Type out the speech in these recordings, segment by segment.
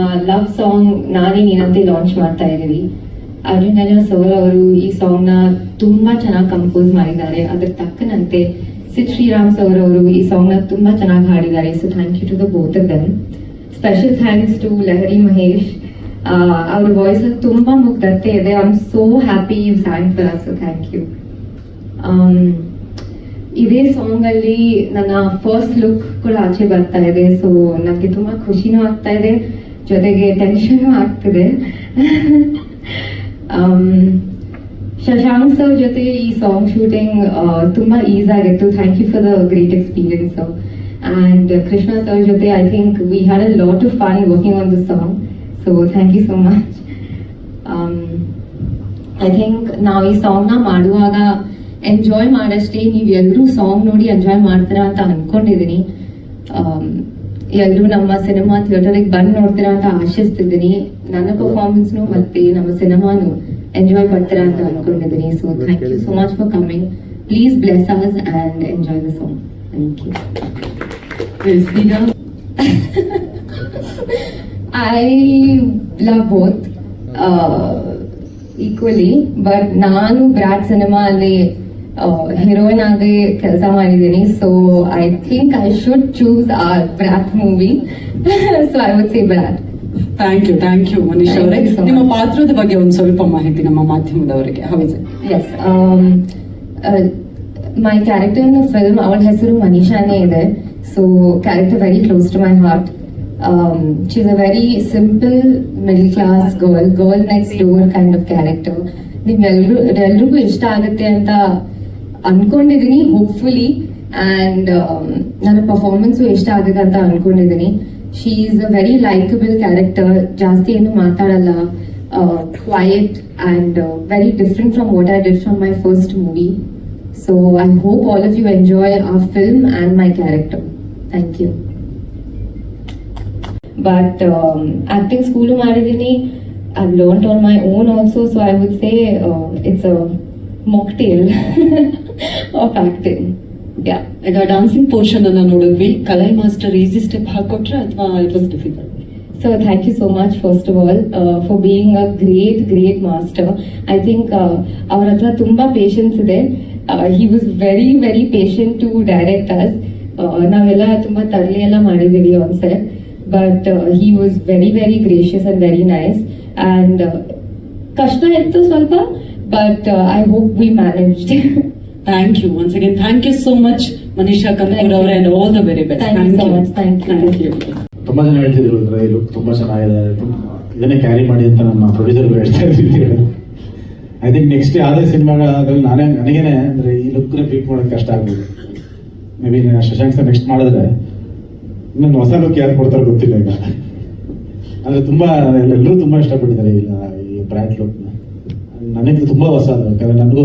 Love song ನಾನೇ ನೀನಂತೆ launch ಮಾಡ್ತಾ ಇದ್ದೀವಿ. ಅರ್ಜುನ್ ಸೋರ್ ಅವರು ಈ ಸಾಂಗ್ನ ತುಂಬಾ ಚೆನ್ನಾಗಿ ಕಂಪೋಸ್ ಮಾಡಿದ್ದಾರೆ. ಅದ್ರ ತಕ್ಕನಂತೆ ಸಿದ್ ಶ್ರೀರಾಮ್ ಸೌರ್ ಅವರು ಈ ಸಾಂಗ್ನ ತುಂಬಾ ಚೆನ್ನಾಗಿ ಹಾಡಿದ್ದಾರೆ. So thank you to the both of special thanks to Lahari Mahesh ಅವ್ರ ವಾಯ್ಸ್ ತುಂಬಾ ಮುಗ್ಧತೆ ಇದೆ. I am so happy you sang for so thank you ಇದೇ ಸಾಂಗ್ ಅಲ್ಲಿ ನನ್ನ ಫಸ್ಟ್ ಲುಕ್ ಕೂಡ ಆಚೆ ಬರ್ತಾ ಇದೆ. ಸೊ ನನಗೆ ತುಂಬಾ ಖುಷಿನೂ ಆಗ್ತಾ ಇದೆ. ಜೊತೆಗೆ ಟೆನ್ಷನ್ ಆಗ್ತಿದೆ. Um, ಶಶಾಂಕ್ ಸರ್ ಜೊತೆ ಈ ಸಾಂಗ್ ಶೂಟಿಂಗ್ ತುಂಬಾ ಈಸ್ ಆಗಿತ್ತು. Thank you for the great experience and Krishna sir ಜೊತೆ I think we had a lot of fun working on this song so thank you so much I think ನಾವು ಈ ಸಾಂಗ್ನ ಮಾಡುವಾಗ enjoy ಮಾಡಷ್ಟೇ ನೀವು ಎಲ್ಲರೂ song ನೋಡಿ enjoy ಮಾಡ್ತೀರಾ ಅಂತ ಅನ್ಕೊಂಡಿದೀನಿ. ಎಲ್ಲರೂ ನಮ್ಮ ಸಿನಿಮಾ ಥಿಯೇಟರ್ಗೆ ಬಂದು ನೋಡ್ತೀರಾ ಅಂತ ಆಶಿಸ್ತಿದ್ದೀನಿ. ನನ್ನ ಪರ್ಫಾರ್ಮೆನ್ಸ್ನು ಮತ್ತೆ ನಮ್ಮ ಸಿನಿಮಾನು ಎಂಜಾಯ್ ಮಾಡ್ತೀರಾ ಅಂತ ಅನ್ಕೊಂಡಿದ್ದೀನಿ. So thank you so much for coming please bless us and enjoy the song thank you I love both equally but ನಾನು ಬ್ರಾಡ್ ಸಿನಿಮಾ ಅಲ್ಲಿ ಹೀರೋಯಿನ್ ಆಗಿ ಕೆಲಸ ಮಾಡಿದ್ದೀನಿ. So I think I should choose our Brat movie so I would see Brat thank you thank you Manish ಅವರೇ. ನಿಮ್ಮ ಪಾತ್ರದ ಬಗ್ಗೆ ಒಂದು ಸ್ವಲ್ಪ ಮಾಹಿತಿ ನಮ್ಮ ಮಾಧ್ಯಮದವರಿಗೆ. ಹೌದು. Yes my character in film ಅವಳ ಹೆಸರು ಮನೀಷಾನೇ ಇದೆ. So character very close to my heart she is a very simple middle class girl girl next door kind of character ನಿಮ್ಗೆಲ್ರು ಎಲ್ರಿಗೂ ಇಷ್ಟ ಆಗುತ್ತೆ ಅಂತ ಅನ್ಕೊಂಡಿದೀನಿ ಹೋಪ್ಫುಲಿ ಅಂಡ್ ನನ್ನ ಪರ್ಫಾರ್ಮೆನ್ಸು ಇಷ್ಟ ಆಗಿದೆ ಅಂತ ಅನ್ಕೊಂಡಿದ್ದೀನಿ she is a very likeable character ಜಾಸ್ತಿ ಏನು ಮಾತಾಡಲ್ಲ. Quiet and very different from what I did from my first movie so I hope all of you enjoy a film and my character thank you but acting school ಮಾಡಿದ್ದೀನಿ I learn on my own also so I would say it's a mocktail of acting yeah ಈಗ dancing portion ಅನ್ನ ನೋಡಿದ್ವಿ. Kalai master easy step ಹಾಕೊಟ್ರೆ ಅಥವಾ it was difficult so thank you so much first of all for being a great great master I think ಅವ್ರ ಹತ್ರ ತುಂಬ patience ಇದೆ. He was very very patient to direct us ನಾವೆಲ್ಲ ತುಂಬ ತರಲೆ ಎಲ್ಲ ಮಾಡಿದ್ದೀವಿ on set but he was very very gracious and very nice and ಕಷ್ಟ ಇತ್ತು ಸ್ವಲ್ಪ. But I hope we we thank you you once thank you you much much, Manisha Kannur and all the very best. Thank, Thank you so much. Thank you. Thank you. ತುಂಬಾ ಜನ ಹೇಳ್ತಿದ್ರು ಅಂದ್ರೆ ಈ look ತುಂಬಾ ಚೆನ್ನಾಗಿದೆ ತುಂಬ- ಇದನ್ನೇ carry ಮಾಡಿ ಅಂತ ನಮ್ಮ ಪ್ರೊಡ್ಯೂಸರ್ ಹೇಳ್ತಾ ಇದ್ದೀವಿ ಐ ಥಿಂಕ್ ನೆಕ್ಸ್ಟ್ ಯಾವುದೇ ಸಿನಿಮಾಗಳಲ್ಲಿ ನಾನೇ ನನಗೇನೆ ಅಂದ್ರೆ ಈ ಲುಕ್ ರಿಪೀಟ್ ಮಾಡೋಕೆ ಕಷ್ಟ ಆಗ್ಬೋದು maybe Shashank sir next ಮಾಡಿದ್ರೆ ಇನ್ನೊಂದು ಹೊಸ ಲುಕ್ ಯಾರು ಕೊಡ್ತಾರೋ ಗೊತ್ತಿಲ್ಲ ಈಗ ಅಂದ್ರೆ ತುಂಬಾ ಎಲ್ಲರೂ ತುಂಬಾ ಇಷ್ಟಪಟ್ಟಿದ್ದಾರೆ ಇಲ್ಲ ಈ ಬ್ರ್ಯಾಂಡ್ ಲುಕ್ನ ನನಗೆ ತುಂಬಾ ಹೊಸ ಅದು ಯಾಕಂದ್ರೆ ನನಗೂ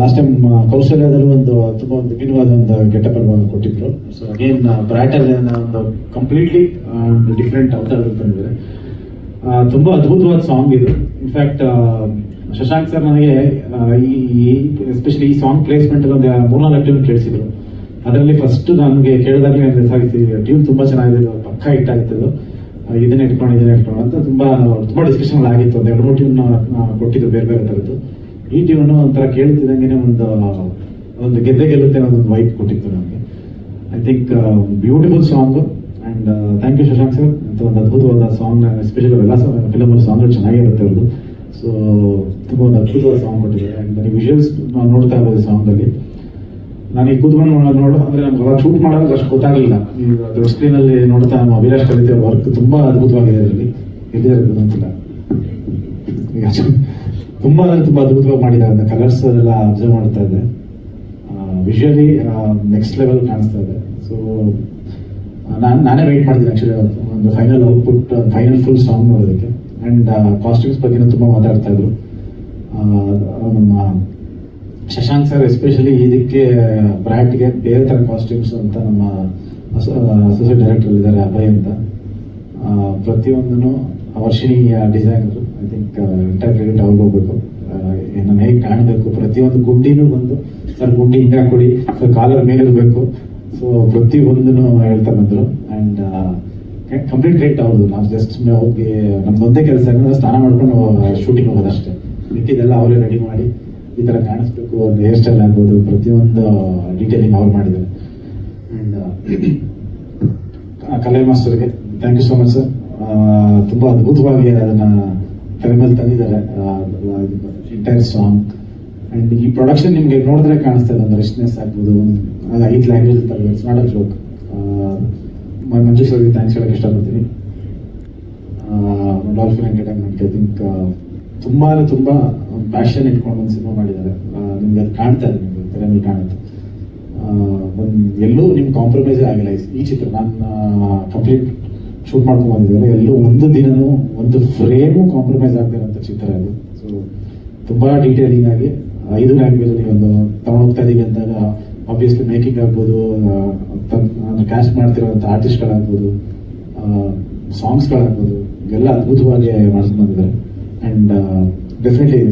ಲಾಸ್ಟ್ ಟೈಮ್ ಕೌಶಲ್ಯದಲ್ಲಿ ಒಂದು, ತುಂಬಾ ಒಂದು ವಿಭಿನ್ನವಾದ ಒಂದು ಗೆಟಪ್ ಅಲ್ಲಿ ಕೊಟ್ಟಿದ್ರು. ಸೊ ಅಗೇನ್ ಬ್ರ್ಯಾಟಲ್ಲಿ ಒಂದು ಕಂಪ್ಲೀಟ್ಲಿ ಡಿಫ್ರೆಂಟ್ ಅವತಾರ ತಂದಿದ್ದಾರೆ ತುಂಬ ಅದ್ಭುತವಾದ ಸಾಂಗ್ ಇದು. ಇನ್ಫ್ಯಾಕ್ಟ್ ಶಶಾಂಕ್ ಸರ್ ನನಗೆ ಈ ಎಸ್ಪೆಷಲಿ ಈ ಸಾಂಗ್ ಪ್ಲೇಸ್ಮೆಂಟ್ ಅಲ್ಲಿ ಒಂದು ಮೂರ್ನಾಲ್ಕು ಟ್ಯೂನ್ ಕೇಳಿಸಿದ್ರು. ಅದರಲ್ಲಿ ಫಸ್ಟ್ ನನಗೆ ಕೇಳಿದಾಗಲೇ ನನಗೆ ಸಾಗಿಸಿ ಟ್ಯೂನ್ ತುಂಬಾ ಚೆನ್ನಾಗಿದೆ, ಪಕ್ಕ ಹಿಟ್ ಆಗ್ತದೆ ಇದನ್ನ ಇಟ್ಕೊಂಡು ಇದನ್ನ ಇಟ್ಕೊಂಡು ಅಂತ ತುಂಬಾ ತುಂಬಾ ಡಿಸ್ಕಷನ್ ಆಗಿತ್ತು ಒಂದು ಎರಡು ಮೂರು ಟ್ಯೂನ್ ಕೊಟ್ಟಿದ್ದು ಬೇರೆ ಬೇರೆ ಥರದ್ದು. ಈ ಟ್ಯೂನ್ ಒಂಥರ ಕೇಳ್ತಿದ್ದಂಗೆ ಒಂದು ಒಂದು ಗೆದ್ದೆ ಗೆಲ್ಲುತ್ತೆ ಅನ್ನೋದೊಂದು ವೈಪ್ ಕೊಟ್ಟಿತ್ತು ನನಗೆ I think beautiful song and thank you Shashank sir ಅಂತ ಒಂದು ಅದ್ಭುತವಾದ ಸಾಂಗ್ ಎಸ್ಪೆಷಲಿ ಎಲ್ಲ ಫಿಲಮ್ ಸಾಂಗ್ ಚೆನ್ನಾಗಿರುತ್ತೆ ಅವ್ರದ್ದು. ಸೊ ತುಂಬ ಒಂದು ಅದ್ಭುತವಾದ ಸಾಂಗ್ ಕೊಟ್ಟಿದ್ದಾರೆ. ಆ್ಯಂಡ್ ನನಗೆ ವಿಜುವಲ್ಸ್ ನಾವು ನೋಡ್ತಾ ಇರ್ಬೋದು ಸಾಂಗಲ್ಲಿ ನಾನು ಈ ಕೂತ್ಕೊಂಡು ನೋಡೋದು ನೋಡು ಅಂದರೆ ನಮ್ಗೆ ಅವಾಗ ಶೂಟ್ ಮಾಡೋದು ಅಷ್ಟು ಗೊತ್ತಾಗಲಿಲ್ಲ. ಈ ಸ್ಕ್ರೀನ್ ಸ್ಕ್ರೀನಲ್ಲಿ ನೋಡ್ತಾ ನಮ್ಮ ಅಭಿಲಾಷ್ ಕಲಿತೆ ವರ್ಕ್ ತುಂಬ ಅದ್ಭುತವಾಗಿದೆ ಅದರಲ್ಲಿ. ಇದೇ ಅಂತಿಲ್ಲ ಈಗ ತುಂಬ ಅಂದರೆ ತುಂಬ ಅದ್ಭುತವಾಗಿ ಮಾಡಿದ್ದಾರೆ. ಅಂತ ಕಲರ್ಸ್ ಅದೆಲ್ಲ ಅಬ್ಸರ್ವ್ ಮಾಡ್ತಾ ಇದೆ. ವಿಷುವಲಿ ನೆಕ್ಸ್ಟ್ ಲೆವೆಲ್ ಕಾಣಿಸ್ತಾ ಇದೆ. ಸೊ ನಾನು, ನಾನೇ ವೆಯ್ಟ್ ಮಾಡ್ತೀನಿ ಆ್ಯಕ್ಚುಲಿ ಒಂದು final output final full song ನೋಡೋದಕ್ಕೆ. ಆ್ಯಂಡ್ ಕಾಸ್ಟ್ಯೂಮ್ಸ್ ಬಗ್ಗೆ ತುಂಬ ಮಾತಾಡ್ತಾ ಇದ್ರು. ನಮ್ಮ ಶಶಾಂಕ್ ಸರ್ ಎಸ್ಪೆಷಲಿ ಇದಕ್ಕೆ ಬ್ರಾಟ್ಗೆ ಬೇರೆ ಥರ ಕಾಸ್ಟ್ಯೂಮ್ಸ್ ಅಂತ ನಮ್ಮ ಅಸೋಸಿಯೇಟ್ ಡೈರೆಕ್ಟರ್ ಇದ್ದಾರೆ, ಅಭಯ್ ಅಂತ. ಪ್ರತಿಯೊಂದನ್ನು Varshini designer I think entire credit ಅವ್ರಿಗೆ ಹೋಗ್ಬೇಕು ನಾನು ಹೇಗೆ ಕಾಣಬೇಕು, ಪ್ರತಿಯೊಂದು ಗುಂಡಿನೂ ಬಂದು ಸರ್ ಗುಂಡಿ ಹಿಂಗೆ ಹಾಕೊಡಿ ಸರ್ ಕಾಲರ್ ಮೇಲಿರಬೇಕು ಸೊ ಪ್ರತಿ ಪ್ರತಿಯೊಂದನ್ನು ಹೇಳ್ತಾ ಬಂದರು. ಆ್ಯಂಡ್ ಕಂಪ್ಲೀಟ್ ಕ್ರೆಡಿಟ್ ಅವ್ರದ್ದು ನಾವು ಜಸ್ಟ್ ಹೋಗಿ ನಮ್ಮ ಒಂದೇ ಕೆಲಸ ಸ್ನಾನ ಮಾಡ್ಕೊಂಡು ಶೂಟಿಂಗ್ ಹೋಗೋದಷ್ಟೇ. ಮಿಕ್ಕಿದೆಲ್ಲ ಅವರೇ ರೆಡಿ ಮಾಡಿ. ಈ ಥರ ಕಾಣಿಸ್ಬೇಕು, ಒಂದು ಹೇರ್ ಸ್ಟೈಲ್ ಆಗ್ಬೋದು, ಪ್ರತಿಯೊಂದು ಡೀಟೇಲಿಂಗ್ ಅವ್ರು ಮಾಡಿದ್ದಾರೆ. And Kalai ಮಾಸ್ಟರ್ಗೆ thank you so much sir ತುಂಬ ಅದ್ಭುತವಾಗಿ ಅದನ್ನು ತೆರೆ ಮೇಲೆ ತಂದಿದ್ದಾರೆ ಎಂಟೈರ್ ಸಾಂಗ್ ಆ್ಯಂಡ್ ಈ ಪ್ರೊಡಕ್ಷನ್ ನಿಮಗೆ ನೋಡಿದ್ರೆ ಕಾಣಿಸ್ತಾ ಇದೆ, ಒಂದು ರಿಚ್ನೆಸ್ ಆಗ್ಬೋದು ಐದು language it's not a joke Manju ಸರ್ಗೆ ಥ್ಯಾಂಕ್ಸ್ ಹೇಳಕ್ಕೆ ಇಷ್ಟಪಡ್ತೀನಿ. ಡಾಲ್ಫಿನ್ ಎಂಟರ್ಟೈನ್ಮೆಂಟ್ಗೆ ಐ ಥಿಂಕ್ ತುಂಬ ಅಂದರೆ ತುಂಬ ಪ್ಯಾಷನ್ ಇಟ್ಕೊಂಡು ಒಂದು ಸಿನಿಮಾ ಮಾಡಿದ್ದಾರೆ. ನಿಮ್ಗೆ ಅದು ಕಾಣ್ತಾ ಇದೆ, ನಿಮಗೆ ತೆರೆ ಮೇಲೆ ಕಾಣುತ್ತೆ. ಒಂದು ಎಲ್ಲೂ ನಿಮ್ಗೆ ಕಾಂಪ್ರಮೈಸೇ ಆಗಿಲ್ಲ. ಈ- ಚಿತ್ರ ನಾನು ಕಂಪ್ಲೀಟ್ ಶೂಟ್ ಮಾಡ್ಕೊಂಡು ಬಂದಿದ್ದಾರೆ ಎಲ್ಲೂ ಒಂದು ದಿನನೂ, ಒಂದು ಫ್ರೇಮು ಕಾಂಪ್ರಮೈಸ್ ಆಗ್ತಿರೋಂಥ ಚಿತ್ರ ಇದು. ಸೊ ತುಂಬ ಡೀಟೇಲಿಂಗ್ ಆಗಿ, ಐದು ಲ್ಯಾಂಗ್ವೇಜಲ್ಲಿ ಒಂದು ತಗೊಂಡೋಗ್ತಾ ಇದೀವಿ ಅಂದಾಗ ಆಬ್ವಿಯಸ್ಲಿ ಮೇಕಿಂಗ್ ಆಗ್ಬೋದು ಕ್ಯಾಸ್ಟ್ ಮಾಡ್ತಿರೋಂಥ ಆರ್ಟಿಸ್ಟ್ಗಳಾಗ್ಬೋದು ಸಾಂಗ್ಸ್ಗಳಾಗ್ಬೋದು ಎಲ್ಲ ಅದ್ಭುತವಾಗಿ ಮಾಡ್ಕೊಂಡು ಬಂದಿದ್ದಾರೆ. ಆ್ಯಂಡ್ ಡೆಫಿನೆಟ್ಲಿ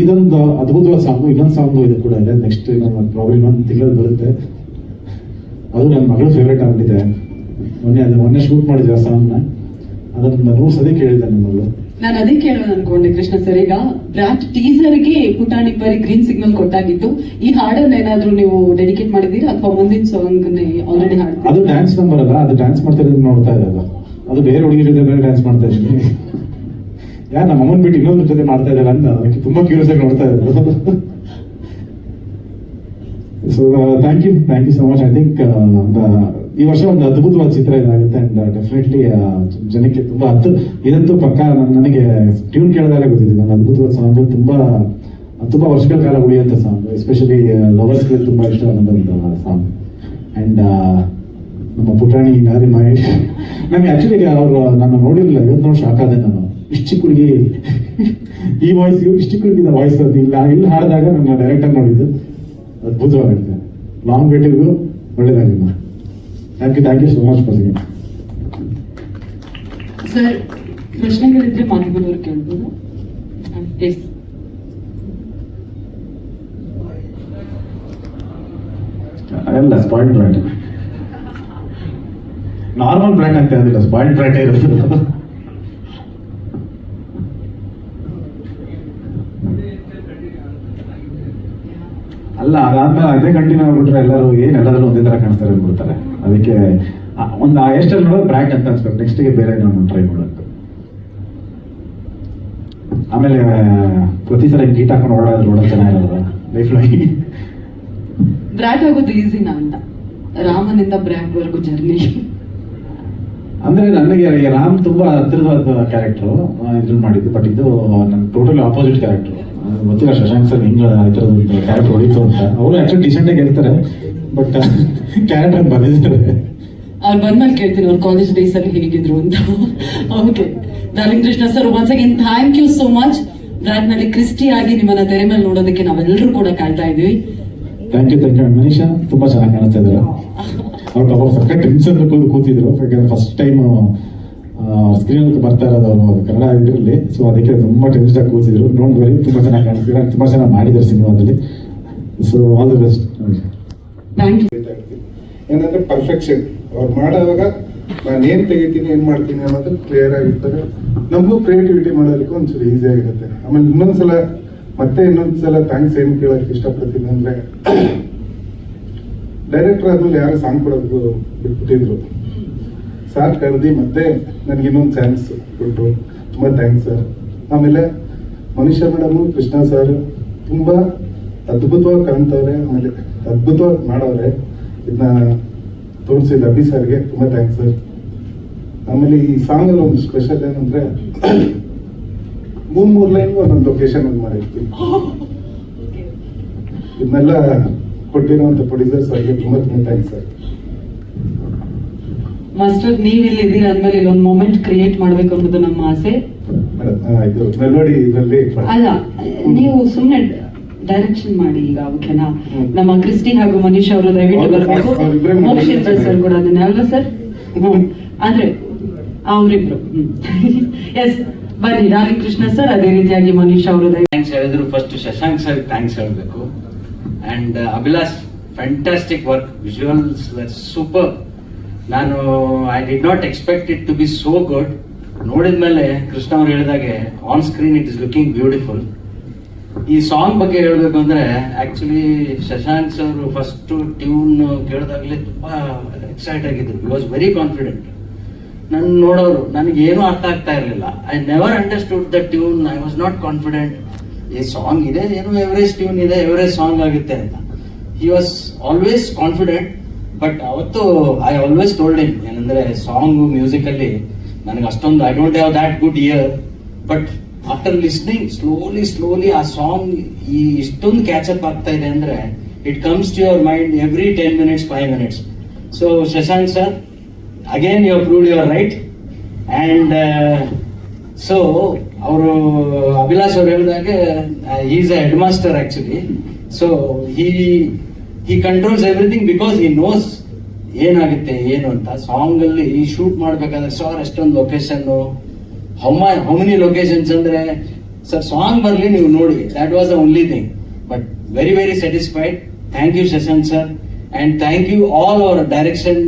ಇದೊಂದು ಅದ್ಭುತವಾದ ಸಾಂಗು ಇನ್ನೊಂದು ಸಾಂಗು ಇದು ಕೂಡ ಇದೆ. ನೆಕ್ಸ್ಟ್ ಇನ್ನೊಂದು ಪ್ರಾಬ್ಲಮ್ ಒಂದು ತಿಂಗಳಲ್ಲಿ ಬರುತ್ತೆ. ಅದು ನನ್ನ ಮಗಳು ಫೇವ್ರೇಟ್ ಆಗ್ಬಿಟ್ಟಿದೆ. ಮೊನ್ನೆ ಅದು ಮೊನ್ನೆ ಶೂಟ್ ಮಾಡಿದ್ವಿ ಆ ಸಾಂಗ್ನ. ಅದನ್ನ ನೂರು ಸದಿ ಕೇಳಿದ್ದೆ ನನ್ನ ಮಗಳು. ನಾನು ಅದೇ ಕೇಳೋಣ ಅನ್ಕೊಂಡೆ ಕೃಷ್ಣ ಸರ್. ಈಗ ಬ್ರಾಟ್ ಟೀಸರ್ಗೆ ಪುಟಾಣಿ ಪರಿ ಗ್ರೀನ್ ಸಿಗ್ನಲ್ ಕೊಟ್ಟಾಗಿತ್ತು. ಈ ಹಾಡನ್ನ ಏನಾದ್ರೂ ನೀವು ಡೆಡಿಕೇಟ್ ಮಾಡಿದ್ದೀರಾ? ಅಥವಾ ಮುಂದಿನ ಸಾಂಗ್ ಆಲ್ರೆಡಿ ಅದು ಹಾಡ್ತೀರಾ ಡ್ಯಾನ್ಸ್ ನಂಬರ್ ಅಲ್ಲ. ಅದು ಡ್ಯಾನ್ಸ್ ಮಾಡ್ತಾ ಇರೋದು ನೋಡ್ತಾ ಇರೋದು ಅದು ಬೇರೆ ಹುಡುಗಿರ ಜೊತೆ ಬೇರೆ ಡ್ಯಾನ್ಸ್ ಮಾಡ್ತಾ ಇದ್ದೀನಿ. ಯಾರು ನಮ್ಮ ಅಮ್ಮನ್ ಬಿಟ್ಟು ಇನ್ನೊಂದ್ರ ಜೊತೆ ಮಾಡ್ತಾ ಇದ್ದಾರೆ ಅಂತ ಅದಕ್ಕೆ ತುಂಬಾ ಕ್ಯೂರಿಯಸ್ ಆಗಿ ನೋಡ್ತಾ ಇದ್ರು so thank you thank you so much I think ಈ ವರ್ಷ ಒಂದು ಅದ್ಭುತವಾದ ಚಿತ್ರ ಇದಾಗುತ್ತೆ ಅಂಡ್ ಡೆಫಿನೆಟ್ಲಿ ಜನಕ್ಕೆ ತುಂಬಾ ಅದ್, ಇದಂತೂ ಪಕ್ಕ ನನ್- ನನಗೆ ಟ್ಯೂನ್ ಕೇಳಿದಾಗ ಗೊತ್ತಿದೆ. ನನ್ನ ಅದ್ಭುತವಾದ ಸಾಂಗ್ ತುಂಬಾ ತುಂಬಾ ವರ್ಷಗಳ ಕಾಲ ಉಳಿಯುವಂತ ಸಾಂಗ್ ಎಸ್ಪೆಷಲಿ ಲವರ್ಸ್ಗೆ ತುಂಬಾ ಇಷ್ಟ ಆದಂಥ ಸಾಂಗ್ ಅಂಡ್ ನಮ್ಮ ಪುಟಾಣಿ ನಾರಿ ಮಹೇಶ್, ನನಗೆ ಆಕ್ಚುಲಿ ಅವರು ನಾನು ನೋಡಿರಲಿಲ್ಲ ಇವತ್ತು ನೋಡಿ ಶಾಕ್ ಆದೆ ನಾನು. ಇಷ್ಟು ಚಿಕ್ಕ ಹುಡುಗಿ ಈ ವಾಯ್ಸ್ ಇಷ್ಟು ಚಿಕ್ಕ ವಾಯ್ಸ್ ಅದು ಇಲ್ಲ. ಇಲ್ಲಿ ಹಾಡಿದಾಗ ನನ್ನ ಡೈರೆಕ್ಟರ್ ನೋಡಿದ್ದು ಅದ್ಭುತವಾಗಿರುತ್ತೆ ಲಾಂಗ್ ವೇಟಿಗೂ ಒಳ್ಳೇದಾಗಿಲ್ಲ thank you thank you so much for sir ಪ್ರಶ್ನೆಗಳಿದ್ರೆ ಮಾಧ್ಯಮದವ್ರು ಕೇಳ್ಬೋದು. ಎಸ್ ಬ್ರ್ಯಾಂಡ್ ನಾರ್ಮಲ್ ಬ್ರ್ಯಾಂಡ್ ಅಂತ ಹೇಳಿಲ್ಲ ಸ್ಪಾಯಿಂಟ್ ಬ್ರ್ಯಾಂಡೇ ಇರೋದು. ಅಲ್ಲ ಅದಾದ್ಮೇಲೆ ಅದೇ ಕಂಟಿನ್ಯೂ ಆಗ್ಬಿಟ್ರೆ ಎಲ್ಲರೂ ಏನು ಎಲ್ಲದರಲ್ಲೂ ಒಂದೇ ತರ ಕಾಣಿಸ್ತಾರೆ ಅಂದ್ಬಿಡ್ತಾರೆ. ಅದಕ್ಕೆ ಒಂದು ಆ ಎಷ್ಟಲ್ಲಿ ನೋಡೋದು ಬ್ರ್ಯಾಂಡ್ ಅಂತ ಅನ್ಸ್ಬೇಕು. ನೆಕ್ಸ್ಟ್ಗೆ ಬೇರೆ ನಾನು ಟ್ರೈ ಮಾಡೋದು. ಆಮೇಲೆ ಪ್ರತಿ ಸಲ ಗೀಟ್ ಹಾಕೊಂಡು ಓಡಾದ್ರೆ ಓಡೋದು ಚೆನ್ನಾಗಿರೋದು ಲೈಫ್ ಲೈಫ್ ಬ್ರ್ಯಾಟ್ ಆಗೋದು ಈಸಿನಾ ಅಂತ. ರಾಮನಿಂದ ಬ್ರ್ಯಾಂಡ್ ವರೆಗೂ ಜರ್ನಿ ಅಂದ್ರೆ ನನಗೆ ರಾಮ್ ತುಂಬಾ ಹತ್ತಿರವಾದ ಕ್ಯಾರೆಕ್ಟರ್ ಇದ್ರಲ್ಲಿ ಮಾಡಿದ್ದು. ಬಟ್ ಇದು ನನ್ನ ಟೋಟಲಿ ಆಪೋಸಿಟ್ ಕ್ಯಾರೆಕ್ಟರ್ ಗೊತ್ತಿಲ್ಲ ಶಶಾಂಕ್ ಸರ್ ಹಿಂಗ ಈ ಥರದ್ದು ಕ್ಯಾರೆಕ್ಟರ್ ಹೊಡಿತು ಅಂತ. ಅವರು ಆಕ್ಚುಲಿ ಡಿಸೆಂಟ್ ಆಗಿ ಇರ್ತಾರೆ ಬಟ್ ಕ್ಯಾರೆಕ್ಟರ್ ಬಂದಿದ್ದಾರೆ. ಅವ್ರು ಬಂದ್ಮೇಲೆ ಕೇಳ್ತೀನಿ ಅವ್ರು ಕಾಲೇಜ್ ಡೇಸ್ ಅಲ್ಲಿ ಹೇಗಿದ್ರು ಅಂತ. Okay darling Krishna sir once again thank you so much ಬ್ರ್ಯಾಟ್ನಲ್ಲಿ Christy ಆಗಿ ನಿಮ್ಮನ್ನ ತೆರೆ ಮೇಲೆ ನೋಡೋದಕ್ಕೆ ನಾವೆಲ್ಲರೂ ಕೂಡ ಕಾಯ್ತಾ ಇದೀವಿ thank you thank you Manisha ತುಂಬಾ ಚೆನ್ನಾಗಿ ಕಾಣಿಸ್ತಾ ಇದ್ರು ಅವ್ರು ಪಾಪ ಟೆನ್ಷನ್ ಕೂತು ಕೂತಿದ್ರು ಯಾಕಂದ್ರೆ ಫಸ್ಟ್ ಟೈಮ್ ಸ್ಕ್ರೀನ್ ಬರ್ತಾ ಇರೋದು ಅವರು ಕನ್ನಡ ಇದರಲ್ಲಿ. ಸೊ ಅದಕ್ಕೆ ತುಂಬಾ ಟೆನ್ಷನ್ ಆಗಿ ಕೂತಿದ್ರು. ಡೋಂಟ್ ವೆರಿ ತುಂಬಾ ಚೆನ್ನಾಗಿ ಕಾಣಿಸ್ತೀರ ತುಂಬಾ ಚೆನ್ನಾಗಿ ಮಾಡಿದ್ದಾರೆ ಸಿನಿಮಾದಲ್ಲಿ. So all the best thank you ಬೈತಾ ಏನಂದ್ರೆ ಪರ್ಫೆಕ್ಷನ್ ಅವ್ರು ಮಾಡೋವಾಗ ನಾನು ಏನು ತೆಗಿತೀನಿ ಏನು ಮಾಡ್ತೀನಿ ಅನ್ನೋದು ಕ್ಲಿಯರ್ ಆಗಿರ್ತಾರೆ. ನಮಗೂ ಕ್ರಿಯೇಟಿವಿಟಿ ಮಾಡೋದಕ್ಕೆ ಒಂಚೂರು ಈಸಿ ಆಗಿರುತ್ತೆ. ಆಮೇಲೆ ಇನ್ನೊಂದ್ಸಲ ಮತ್ತೆ ಇನ್ನೊಂದ್ಸಲ ಥ್ಯಾಂಕ್ಸ್ ಏನ್ ಕೇಳೋಕೆ ಇಷ್ಟಪಡ್ತೀನಿ ಅಂದ್ರೆ ಡೈರೆಕ್ಟರ್ ಆದ್ಮೇಲೆ ಯಾರು ಸಾಂಗ್ ಕೊಡೋದು ಬಿಟ್ಬಿಟ್ಟಿದ್ರು. ಸಾರ್ ಕರೆದಿ ಮತ್ತೆ ನನಗೆ ಇನ್ನೊಂದು ಚಾನ್ಸ್ ಕೊಟ್ಟರು ತುಂಬಾ ಥ್ಯಾಂಕ್ಸ್ ಸರ್ ಆಮೇಲೆ ಮನುಷ್ಯ ಮೇಡಮು ಕೃಷ್ಣ ಸರ್ ತುಂಬಾ ಅದ್ಭುತವಾಗಿ ಕಾಣ್ತವ್ರೆ. ಆಮೇಲೆ ಅದ್ಭುತವಾಗಿ ಮಾಡವ್ರೆ. ಇದನ್ನ ತೋರಿಸಿದ ಅಭಿ ಸರ್ಗೆ ತುಂಬಾ ಥ್ಯಾಂಕ್ಸ್ ಸರ್ ಆಮೇಲೆ ಈ ಸಾಂಗಲ್ಲಿ ಒಂದು ಸ್ಪೆಷಲ್ ಏನಂದ್ರೆ ಮೂರು ಮೂರು ಲೈನ್ ಒಂದೊಂದು ಲೊಕೇಶನ್ ಅಲ್ಲಿ ಮಾಡಿರ್ತೀವಿ. ಇದನ್ನೆಲ್ಲ ಕೊಟ್ಟಿರುವಂತ ಪ್ರೊಡ್ಯೂಸರ್ಸ್ ಸರ್ಗೆ ತುಂಬ ತುಂಬಾ ಥ್ಯಾಂಕ್ಸ್ ಸರ್ ಮಾಸ್ಟರ್ ನೀವು ಇಲ್ಲಿ ಇದ್ದೀರಾ ಅಂದ್ಮೇಲೆ ಇಲ್ಲೊಂದು ಮೂಮೆಂಟ್ ಕ್ರಿಯೇಟ್ ಮಾಡ್ಬೇಕು ಅನ್ನೋದು ನಮ್ಮ ಆಸೆ. ಅಲ್ಲ ನೀವು ಸುಮ್ಮನೆ ಡೈರೆಕ್ಷನ್ ಮಾಡಿ ಈಗ ಓಕೆನಾ? ನಮ್ಮ ಕ್ರಿಸ್ಟಿ ಹಾಗೂ ಮನೀಶ್ ಅವರು ದಯವಿಟ್ಟು ಬರಬೇಕು. ಮೋಕ್ಷೇಂದ್ರ ಸರ್ ಕೂಡ ಅದನ್ನ ಅಲ್ವಾ ಸರ್? ಹ್ಮ್. ಅಂದ್ರೆ ಅವರಿಬ್ರು. ಎಸ್ ಬನ್ನಿ ಡಾರ್ಲಿಂಗ್ ಕೃಷ್ಣ ಸರ್ ಅದೇ ರೀತಿಯಾಗಿ ಮನೀಶ್ ಅವರು ಥ್ಯಾಂಕ್ಸ್ ಹೇಳಿದ್ರು ಫಸ್ಟ್ ಶಶಾಂಕ್ ಸರ್ ಥ್ಯಾಂಕ್ಸ್ ಹೇಳಬೇಕು. And Abhilash fantastic work visuals were super ನಾನು I did not expect it to be so good ನೋಡಿದ ಮೇಲೆ ಕೃಷ್ಣ ಅವ್ರು ಹೇಳಿದಾಗೆ on screen it is looking beautiful ಈ ಸಾಂಗ್ ಬಗ್ಗೆ ಹೇಳಬೇಕು ಅಂದ್ರೆ actually Shashank sir first tune ಕೇಳಿದಾಗಲೇ ತುಂಬಾ ಎಕ್ಸೈಟ್ ಆಗಿದ್ರು. ಬಿ ವಾಸ್ ವೆರಿ ಕಾನ್ಫಿಡೆಂಟ್ ನನ್ನ ನೋಡೋರು, ನನಗೆ ಏನೂ ಅರ್ಥ ಆಗ್ತಾ ಇರಲಿಲ್ಲ. I never understood the tune I was not confident ಈ ಸಾಂಗ್ ಇದೆ, ಏನು ಎವರೇಜ್ ಟ್ಯೂನ್ ಇದೆ ಎವರೇಜ್ ಸಾಂಗ್ ಆಗುತ್ತೆ ಅಂತ. He was always confident but ಅವತ್ತು ಐ ಆಲ್ವೇಸ್ ಟೋಲ್ಡ್ ಇಮ್ ಏನಂದ್ರೆ ಸಾಂಗ್ ಮ್ಯೂಸಿಕ್ ಅಲ್ಲಿ ನನಗೆ ಅಷ್ಟೊಂದು I don't have that good ear but after listening slowly slowly ಆ ಸಾಂಗ್ ಈ ಇಷ್ಟೊಂದು ಕ್ಯಾಚಪ್ ಆಗ್ತಾ ಇದೆ ಅಂದ್ರೆ it comes to your mind every ten minutes five minutes so Shashank sir again you prove your right and so ಅವರು, ಅಭಿಲಾಷ್ ಅವ್ರು ಹೇಳಿದಾಗೆ is a head master actually so he he controls everything because he knows ಏನಾಗುತ್ತೆ, ಏನು ಅಂತ. Song ಅಲ್ಲಿ shoot ಮಾಡ್ಬೇಕಾದ್ರೆ sir ಎಷ್ಟೊಂದು location how many locations ಅಂದ್ರೆ? ಸರ್ ಸಾಂಗ್ ಬರಲಿ ನೀವು ನೋಡಿ. That was the only thing but very very satisfied thank you Shashank sir and thank you all our direction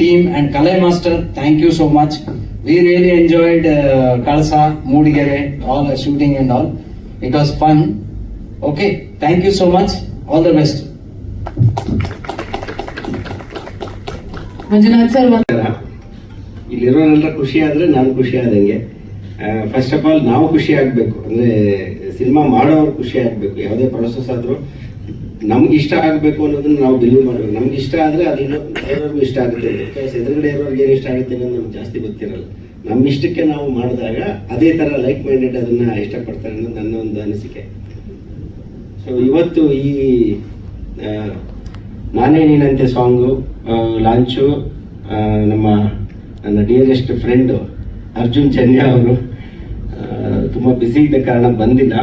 team and Kalai master thank you so much we really enjoyed Kalasa Mudigere all shooting and all it was fun okay thank you so much all the best ಇಲ್ಲಿರೋರೆಲ್ಲ ಖುಷಿ ಆದ್ರೆ ನಾನು ಖುಷಿ ಆದಂಗೆ. First of all ನಾವು ಖುಷಿ ಆಗ್ಬೇಕು. ಅಂದ್ರೆ, cinema ಮಾಡೋರು ಖುಷಿ ಆಗ್ಬೇಕು. ಯಾವುದೇ ಪ್ರೊಸೆಸ್ ಆದ್ರೂ ನಮ್ಗೆ ಇಷ್ಟ ಆಗ್ಬೇಕು ಅನ್ನೋದನ್ನ ನಾವು ಬಿಲೀವ್ ಮಾಡಬೇಕು. ನಮ್ಗೆ ಇಷ್ಟ ಆದ್ರೆ ಅದನ್ನು ಬೇರೆಯವ್ರಿಗೂ ಇಷ್ಟ ಆಗುತ್ತೆ. ಎದುರುಗಡೆ ಇರೋರ್ಗೆ ಏನು ಇಷ್ಟ ಆಗುತ್ತೆ ಅನ್ನೋದು ನಮ್ಗೆ ಜಾಸ್ತಿ ಗೊತ್ತಿರಲ್ಲ. ನಮ್ಮ ಇಷ್ಟಕ್ಕೆ ನಾವು ಮಾಡಿದಾಗ ಅದೇ ತರ ಲೈಕ್ ಮೈಂಡೆಡ್ ಅದನ್ನ ಇಷ್ಟಪಡ್ತಾರೆ ಅನ್ನೋದು ನನ್ನ ಒಂದು ಅನಿಸಿಕೆ. ಸೊ ಇವತ್ತು ಈ ನಾನೇ ನೀನಂತೆ ಸಾಂಗು ಲಾಂಚು ನಮ್ಮ, ನನ್ನ ಡಿಯರೆಸ್ಟ್ ಫ್ರೆಂಡು ಅರ್ಜುನ್ ಚನ್ಯ ಅವರು. ತುಂಬ ಬ್ಯುಸಿ ಇದ್ದ ಕಾರಣ ಬಂದಿಲ್ಲ.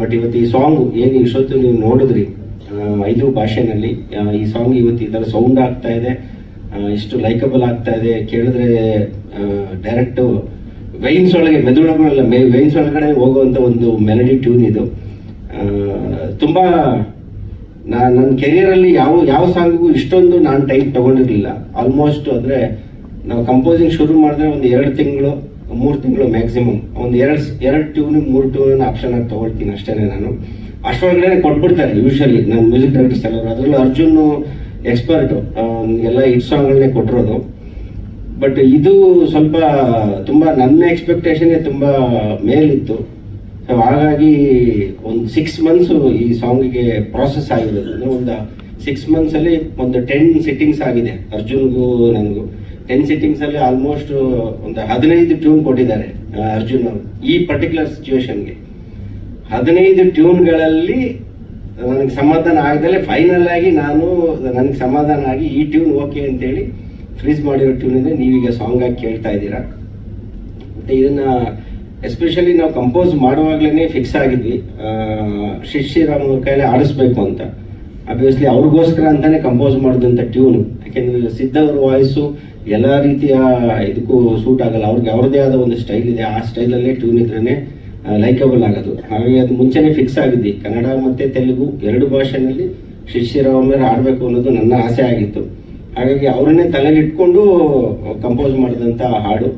ಬಟ್ ಇವತ್ತು ಈ ಸಾಂಗು ಏನು ಇಷ್ಟೊತ್ತು ನೀವು ನೋಡಿದ್ರಿ? ಐದು ಭಾಷೆನಲ್ಲಿ. ಈ ಸಾಂಗ್ ಇವತ್ತು ಈ ಸೌಂಡ್ ಆಗ್ತಾ ಇದೆ. ಇಷ್ಟು ಲೈಕಬಲ್ ಆಗ್ತಾ ಇದೆ. ಕೇಳಿದ್ರೆ ಡೈರೆಕ್ಟು ವೈನ್ಸ್ ಒಳಗೆ ಮೆದುಳಲ್ಲ ಮೇ ವೈನ್ಸ್ ಒಳಗಡೆ ಹೋಗುವಂಥ ಒಂದು ಮೆಲಡಿ ಟ್ಯೂನ್ ಇದು. ತುಂಬಾ ನಾ ನನ್ನ ಕೆರಿಯರಲ್ಲಿ ಯಾವ ಯಾವ ಸಾಂಗಿಗೂ ಇಷ್ಟೊಂದು ನಾನು ಟೈಮ್ ತಗೊಂಡಿರ್ಲಿಲ್ಲ. ಆಲ್ಮೋಸ್ಟ್ ಅಂದ್ರೆ ನಾವು ಕಂಪೋಸಿಂಗ್ ಶುರು ಮಾಡಿದ್ರೆ ಒಂದು ಎರಡು ತಿಂಗಳು, ಮೂರು ತಿಂಗಳು ಮ್ಯಾಕ್ಸಿಮಮ್ ಒಂದು ಎರಡು ಎರಡು ಟ್ಯೂನ್ ಮೂರು ಟ್ಯೂನ್ ಆಪ್ಷನ್ ಆಗಿ ತಗೊಳ್ತೀನಿ ಅಷ್ಟೇ ನಾನು. ಅಷ್ಟೊಳಗಡೆ ಕೊಟ್ಬಿಡ್ತಾರೆ ಯೂಶಲಿ ನನ್ನ ಮ್ಯೂಸಿಕ್ ಡೈರೆಕ್ಟರ್ಸ್ ಎಲ್ಲರೂ. ಅದರಲ್ಲೂ ಅರ್ಜುನ್ ಎಕ್ಸ್ಪರ್ಟು ಎಲ್ಲ ಹಿಟ್ ಸಾಂಗ್ಗಳನ್ನೇ ಕೊಟ್ಟಿರೋದು. ಬಟ್ ಇದು ಸ್ವಲ್ಪ ತುಂಬ ನನ್ನ ಎಕ್ಸ್ಪೆಕ್ಟೇಷನ್ ತುಂಬ ಮೇಲಿತ್ತು. ಸೊ ಹಾಗಾಗಿ ಒಂದು ಸಿಕ್ಸ್ ಮಂತ್ಸ್ ಈ ಸಾಂಗಿಗೆ ಪ್ರಾಸೆಸ್ ಆಗಿರೋದು. ಅಂದ್ರೆ ಒಂದು ಸಿಕ್ಸ್ ಮಂತ್ಸ್ ಅಲ್ಲಿ ಒಂದು ಟೆನ್ ಸಿಟ್ಟಿಂಗ್ಸ್ ಆಗಿದೆ. ಅರ್ಜುನ್ಗೂ ನನಗೂ. ಟೆನ್ ಸಿಟ್ಟಿಂಗ್ಸ್ ಅಲ್ಲಿ ಆಲ್ಮೋಸ್ಟ್ ಒಂದು ಹದಿನೈದು ಟ್ಯೂನ್ ಕೊಟ್ಟಿದ್ದಾರೆ ಅರ್ಜುನ್ ಈ ಪರ್ಟಿಕ್ಯುಲರ್ ಸಿಚುವೇಶನ್ಗೆ ಹದಿನೈದು ಟ್ಯೂನ್ಗಳಲ್ಲಿ ನನಗೆ ಸಮಾಧಾನ ಆಗದಲ್ಲೇ ಫೈನಲ್ ಆಗಿ ನಾನು ನನಗೆ ಸಮಾಧಾನ ಆಗಿ ಈ ಟ್ಯೂನ್ ಓಕೆ ಅಂತೇಳಿ ಫ್ರೀಸ್ ಮಾಡಿರೋ ಟ್ಯೂನ್ ಇದೆ ನೀವೀಗ ಸಾಂಗ್ ಆಗಿ ಕೇಳ್ತಾ ಇದ್ದೀರಾ. ಮತ್ತೆ ಇದನ್ನ ಎಸ್ಪೆಷಲಿ ನಾವು ಕಂಪೋಸ್ ಮಾಡುವಾಗಲೇ ಫಿಕ್ಸ್ ಆಗಿದ್ವಿ. ಶ್ರೀರಾಮ್ ಅವ್ರ ಕೈಲಿ ಆಡಿಸ್ಬೇಕು ಅಂತ. ಅಬ್ವಿಯಸ್ಲಿ ಅವ್ರಿಗೋಸ್ಕರ ಅಂತಾನೆ ಕಂಪೋಸ್ ಮಾಡಿದಂಥ ಟ್ಯೂನ್ ಯಾಕೆಂದ್ರೆ ಸಿದ್ಧ ಅವ್ರ ವಾಯ್ಸು ಎಲ್ಲ ರೀತಿಯ ಇದಕ್ಕೂ ಸೂಟ್ ಆಗಲ್ಲ. ಅವ್ರಿಗೆ ಅವ್ರದ್ದೇ ಆದ ಒಂದು ಸ್ಟೈಲ್ ಇದೆ. ಆ ಸ್ಟೈಲಲ್ಲೇ ಟ್ಯೂನ್ ಇದ್ರೇ ಲೈಕಬಲ್ ಆಗೋದು. ಹಾಗಾಗಿ ಅದು ಮುಂಚೆನೇ ಫಿಕ್ಸ್ ಆಗಿದ್ವಿ. ಕನ್ನಡ ಮತ್ತೆ ತೆಲುಗು ಎರಡು ಭಾಷೆನಲ್ಲಿ ಶ್ರೀ ಮೇಲೆ ಆಡಬೇಕು ಅನ್ನೋದು ನನ್ನ ಆಸೆ ಆಗಿತ್ತು. ಹಾಗಾಗಿ ಅವರನ್ನೇ ತಲೆಲಿಟ್ಕೊಂಡು ಕಂಪೋಸ್ ಮಾಡಿದಂಥ ಹಾಡು.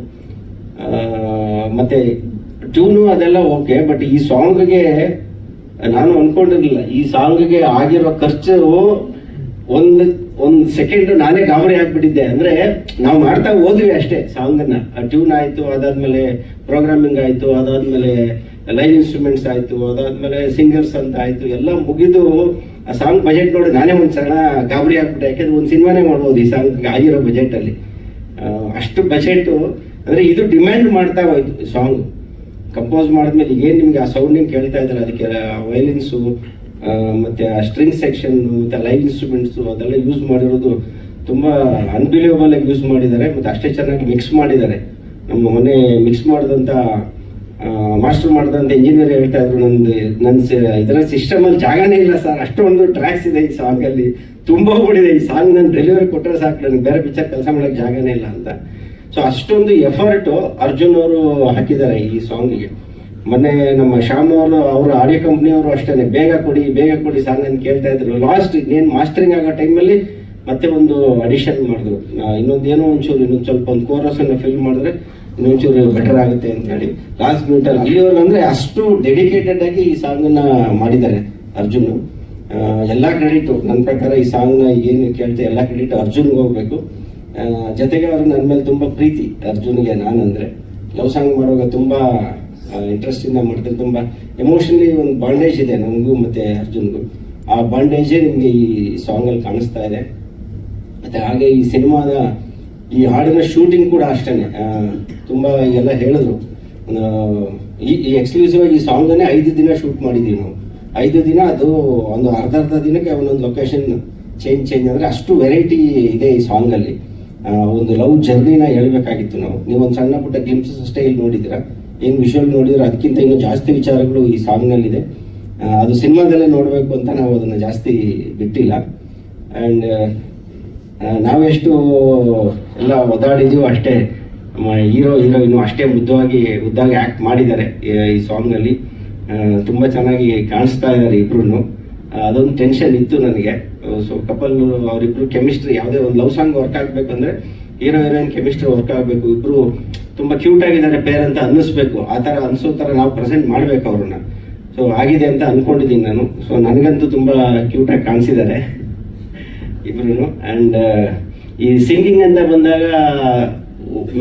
ಮತ್ತೆ ಟ್ಯೂನು ಅದೆಲ್ಲ ಓಕೆ ಬಟ್ ಈ ಸಾಂಗ್ಗೆ ನಾನು ಅನ್ಕೊಂಡಿರ್ಲಿಲ್ಲ. ಈ ಸಾಂಗ್ಗೆ ಆಗಿರೋ ಖರ್ಚು ಒಂದು, ಒಂದ್ ಸೆಕೆಂಡ್ ನಾನೇ ಗಾಬರಿ ಆಗ್ಬಿಟ್ಟಿದ್ದೆ. ಅಂದ್ರೆ ನಾವು ಮಾಡ್ತಾ ಹೋದ್ವಿ ಅಷ್ಟೇ ಸಾಂಗ್ ಅನ್ನ. ಟ್ಯೂನ್ ಆಯ್ತು, ಅದಾದ್ಮೇಲೆ ಪ್ರೋಗ್ರಾಮಿಂಗ್ ಆಯ್ತು, ಅದಾದ್ಮೇಲೆ ಲೈವ್ ಇನ್ಸ್ಟ್ರೂಮೆಂಟ್ಸ್ ಆಯ್ತು, ಅದಾದ್ಮೇಲೆ ಸಿಂಗರ್ಸ್ ಅಂತ ಆಯ್ತು, ಎಲ್ಲ ಮುಗಿದು ಆ ಸಾಂಗ್ ಬಜೆಟ್ ನೋಡಿ ನಾನೇ ಒಂದ್ ಸಣ್ಣ ಗಾಬರಿ ಆಗ್ಬಿಟ್ಟೆ. ಯಾಕೆಂದ್ರೆ ಒಂದು ಸಿನಿಮಾನೇ ಮಾಡ್ಬೋದು ಈ ಸಾಂಗ್ ಆಗಿರೋ ಬಜೆಟ್ ಅಲ್ಲಿ. ಅಷ್ಟು ಬಜೆಟ್ ಅಂದ್ರೆ ಇದು ಡಿಮ್ಯಾಂಡ್ ಮಾಡ್ತಾ ಹೋಯ್ತು ಸಾಂಗ್ ಕಂಪೋಸ್ ಮಾಡಿದ್ಮೇಲೆ ಏನು ನಿಮ್ಗೆ ಆ ಸೌಂಡಿಂಗ್ ಕೇಳ್ತಾ ಇದ್ದಾರೆ ಅದಕ್ಕೆ ವೈಲಿನ್ಸು ಮತ್ತೆ ಆ ಸ್ಟ್ರಿಂಗ್ ಸೆಕ್ಷನ್ ಮತ್ತೆ ಲೈವ್ ಇನ್ಸ್ಟ್ರೂಮೆಂಟ್ಸ್ ಅದೆಲ್ಲ ಯೂಸ್ ಮಾಡಿರೋದು ತುಂಬಾ ಅನ್ಬಿಲಿಯಬಲ್ ಆಗಿ ಯೂಸ್ ಮಾಡಿದ್ದಾರೆ, ಮತ್ತೆ ಅಷ್ಟೇ ಚೆನ್ನಾಗಿ ಮಿಕ್ಸ್ ಮಾಡಿದ್ದಾರೆ. ನಮ್ಮ ಮೊನ್ನೆ ಮಿಕ್ಸ್ ಮಾಡಿದಂತ ಮಾಸ್ಟರ್ ಮಾಡಿದಂತ ಇಂಜಿನಿಯರ್ ಹೇಳ್ತಾ ಇದ್ರು, ನಂದು ನನ್ನ ಇದರ ಸಿಸ್ಟಮಲ್ಲಿ ಜಾಗನೇ ಇಲ್ಲ ಸರ್ ಅಷ್ಟೊಂದು ಟ್ರ್ಯಾಕ್ಸ್ ಇದೆ ಈ ಸಾಂಗ್ ಅಲ್ಲಿ. ತುಂಬ ಹೋಗ್ಬಿಟ್ಟಿದೆ ಈ ಸಾಂಗ್ ನಾನು ಡೆಲಿವರಿ ಕೊಟ್ಟರೆ ಸಾಕು, ನನಗೆ ಬೇರೆ ಪಿಕ್ಚರ್ ಕೆಲಸ ಮಾಡೋಕೆ ಜಾಗನೇ ಇಲ್ಲ ಅಂತ. ಸೊ ಅಷ್ಟೊಂದು ಎಫರ್ಟ್ ಅರ್ಜುನ್ ಅವರು ಹಾಕಿದ್ದಾರೆ ಈ ಸಾಂಗಿಗೆ ಮೊನ್ನೆ ನಮ್ಮ ಶ್ಯಾಮ್ ಅವರು, ಅವರ ಆಡಿಯೋ ಕಂಪ್ನಿಯವರು ಅಷ್ಟೇ ಬೇಗ ಕೊಡಿ ಬೇಗ ಕೊಡಿ ಸಾಂಗ್ ಅಂತ ಕೇಳ್ತಾ ಇದ್ರು. ಲಾಸ್ಟ್ ಇನ್ನೇನು ಮಾಸ್ಟರಿಂಗ್ ಆಗೋ ಟೈಮಲ್ಲಿ ಮತ್ತೆ ಒಂದು ಅಡಿಷನ್ ಮಾಡಿದ್ರು. ಇನ್ನೊಂದು ಏನೋ ಒಂಚೂರು, ಇನ್ನೊಂದು ಸ್ವಲ್ಪ ಒಂದು ಕೋರಸ್ ಅನ್ನ ಫಿಲ್ ಮಾಡಿದ್ರೆ ಇನ್ನೊಂಚೂರು ಬೆಟರ್ ಆಗುತ್ತೆ ಅಂತ ಹೇಳಿ. ಲಾಸ್ಟ್ ಮಿನಿಟಲ್ಲಿ ಅಲ್ಲಿವರೆಗೂ ಅಂದ್ರೆ ಅಷ್ಟು ಡೆಡಿಕೇಟೆಡ್ ಆಗಿ ಈ ಸಾಂಗ್ ಅನ್ನ ಮಾಡಿದ್ದಾರೆ ಅರ್ಜುನ್. ಎಲ್ಲ ಕ್ರೆಡಿಟ್ ನನ್ನ ಪ್ರಕಾರ ಈ ಸಾಂಗ್ನ ಏನು ಕೇಳ್ತೆ, ಎಲ್ಲಾ ಕ್ರೆಡಿಟ್ ಅರ್ಜುನ್ಗೆ ಹೋಗ್ಬೇಕು. ಜೊತೆಗೆ ಅವ್ರಿಗೆ ನನ್ನ ಮೇಲೆ ತುಂಬಾ ಪ್ರೀತಿ ಅರ್ಜುನ್ಗೆ ನಾನಂದರೆ. ಲವ್ ಸಾಂಗ್ ಮಾಡುವಾಗ ತುಂಬಾ ಇಂಟ್ರೆಸ್ಟಿಂದ ಮಾಡ್ತಾರೆ ತುಂಬಾ ಎಮೋಷನಲಿ ಒಂದು ಬಾಂಡೇಜ್ ಇದೆ ನನಗೂ ಮತ್ತೆ ಅರ್ಜುನ್ಗೂ. ಆ ಬಾಂಡೇಜೇ ನಿಮಗೆ ಈ ಸಾಂಗ್ ಅಲ್ಲಿ ಕಾಣಿಸ್ತಾ ಇದೆ. ಮತ್ತೆ ಹಾಗೆ ಈ ಸಿನಿಮಾದ ಈ ಹಾಡಿನ ಶೂಟಿಂಗ್ ಕೂಡ ಅಷ್ಟೇ ತುಂಬ ಎಲ್ಲ ಹೇಳಿದ್ರು. ಈ ಎಕ್ಸ್ಕ್ಲೂಸಿವ್ ಆಗಿ ಈ ಸಾಂಗ್ ಅನ್ನೇ ಐದು ದಿನ ಶೂಟ್ ಮಾಡಿದೀವಿ ನಾವು. ಐದು ದಿನ ಅದು ಒಂದು ಅರ್ಧ ಅರ್ಧ ದಿನಕ್ಕೆ ಒಂದೊಂದು ಲೊಕೇಶನ್ ಚೇಂಜ್ ಚೇಂಜ್ ಅಂದ್ರೆ ಅಷ್ಟು ವೆರೈಟಿ ಇದೆ ಈ ಸಾಂಗ್ ಅಲ್ಲಿ. ಆ, ಒಂದು ಲವ್ ಜರ್ನಿನ ಹೇಳಬೇಕಾಗಿತ್ತು ನಾವು. ನೀವು ಒಂದು ಸಣ್ಣ ಪುಟ್ಟ ಗ್ಲಿಮ್ಸಸ್ ಅಷ್ಟೇ ಇಲ್ಲಿ ನೋಡಿದ್ದೀರಾ? ಏನು ವಿಷುವಲ್ ನೋಡಿದ್ರೆ ಅದಕ್ಕಿಂತ ಇನ್ನೂ ಜಾಸ್ತಿ ವಿಚಾರಗಳು ಈ ಸಾಂಗ್ನಲ್ಲಿದೆ ಅದು ಸಿನಿಮಾದಲ್ಲೇ ನೋಡಬೇಕು ಅಂತ ನಾವು ಅದನ್ನ ಜಾಸ್ತಿ ಬಿಟ್ಟಿಲ್ಲ. ಅಂಡ್ ನಾವೆಷ್ಟು ಎಲ್ಲ ಒದಾಡಿದೀವೋ ಅಷ್ಟೇ ಹೀರೋ, ಹೀರೋಯಿನು ಅಷ್ಟೇ ಮುದ್ದವಾಗಿ, ಮುದ್ದಾಗಿ ಆಕ್ಟ್ ಮಾಡಿದ್ದಾರೆ ಈ- ಸಾಂಗ್ನಲ್ಲಿ ತುಂಬ ನಲ್ಲಿ. ತುಂಬಾ ಚೆನ್ನಾಗಿ ಕಾಣಿಸ್ತಾ ಇದ್ದಾರೆ ಇಬ್ರು ಅದೊಂದು ಟೆನ್ಷನ್ ಇತ್ತು ನನಗೆ. ಸೊ ಕಪಲ್ ಅವರಿಬ್ರು ಕೆಮಿಸ್ಟ್ರಿ ಯಾವುದೇ ಒಂದು ಲವ್ ಸಾಂಗ್ ವರ್ಕ್ ಆಗಬೇಕಂದ್ರೆ ಹೀರೋ ಹೀರೋಯಿನ್ ಕೆಮಿಸ್ಟ್ರಿ ವರ್ಕ್ ಆಗಬೇಕು. ಇಬ್ರು ತುಂಬ ಕ್ಯೂಟ್ ಆಗಿದ್ದಾರೆ ಪೇರ್ ಅಂತ ಅನ್ನಿಸ್ಬೇಕು. ಆ ಥರ ಅನ್ಸೋ ಥರ ನಾವು ಪ್ರೆಸೆಂಟ್ ಮಾಡ್ಬೇಕು ಅವ್ರನ್ನ. ಸೊ ಆಗಿದೆ ಅಂತ ಅನ್ಕೊಂಡಿದ್ದೀನಿ ನಾನು. ಸೊ ನನಗಂತೂ ತುಂಬ ಕ್ಯೂಟಾಗಿ ಕಾಣಿಸಿದ್ದಾರೆ ಇಬ್ರು ಅಂಡ್ ಈ ಸಿಂಗಿಂಗ್ ಅಂತ ಬಂದಾಗ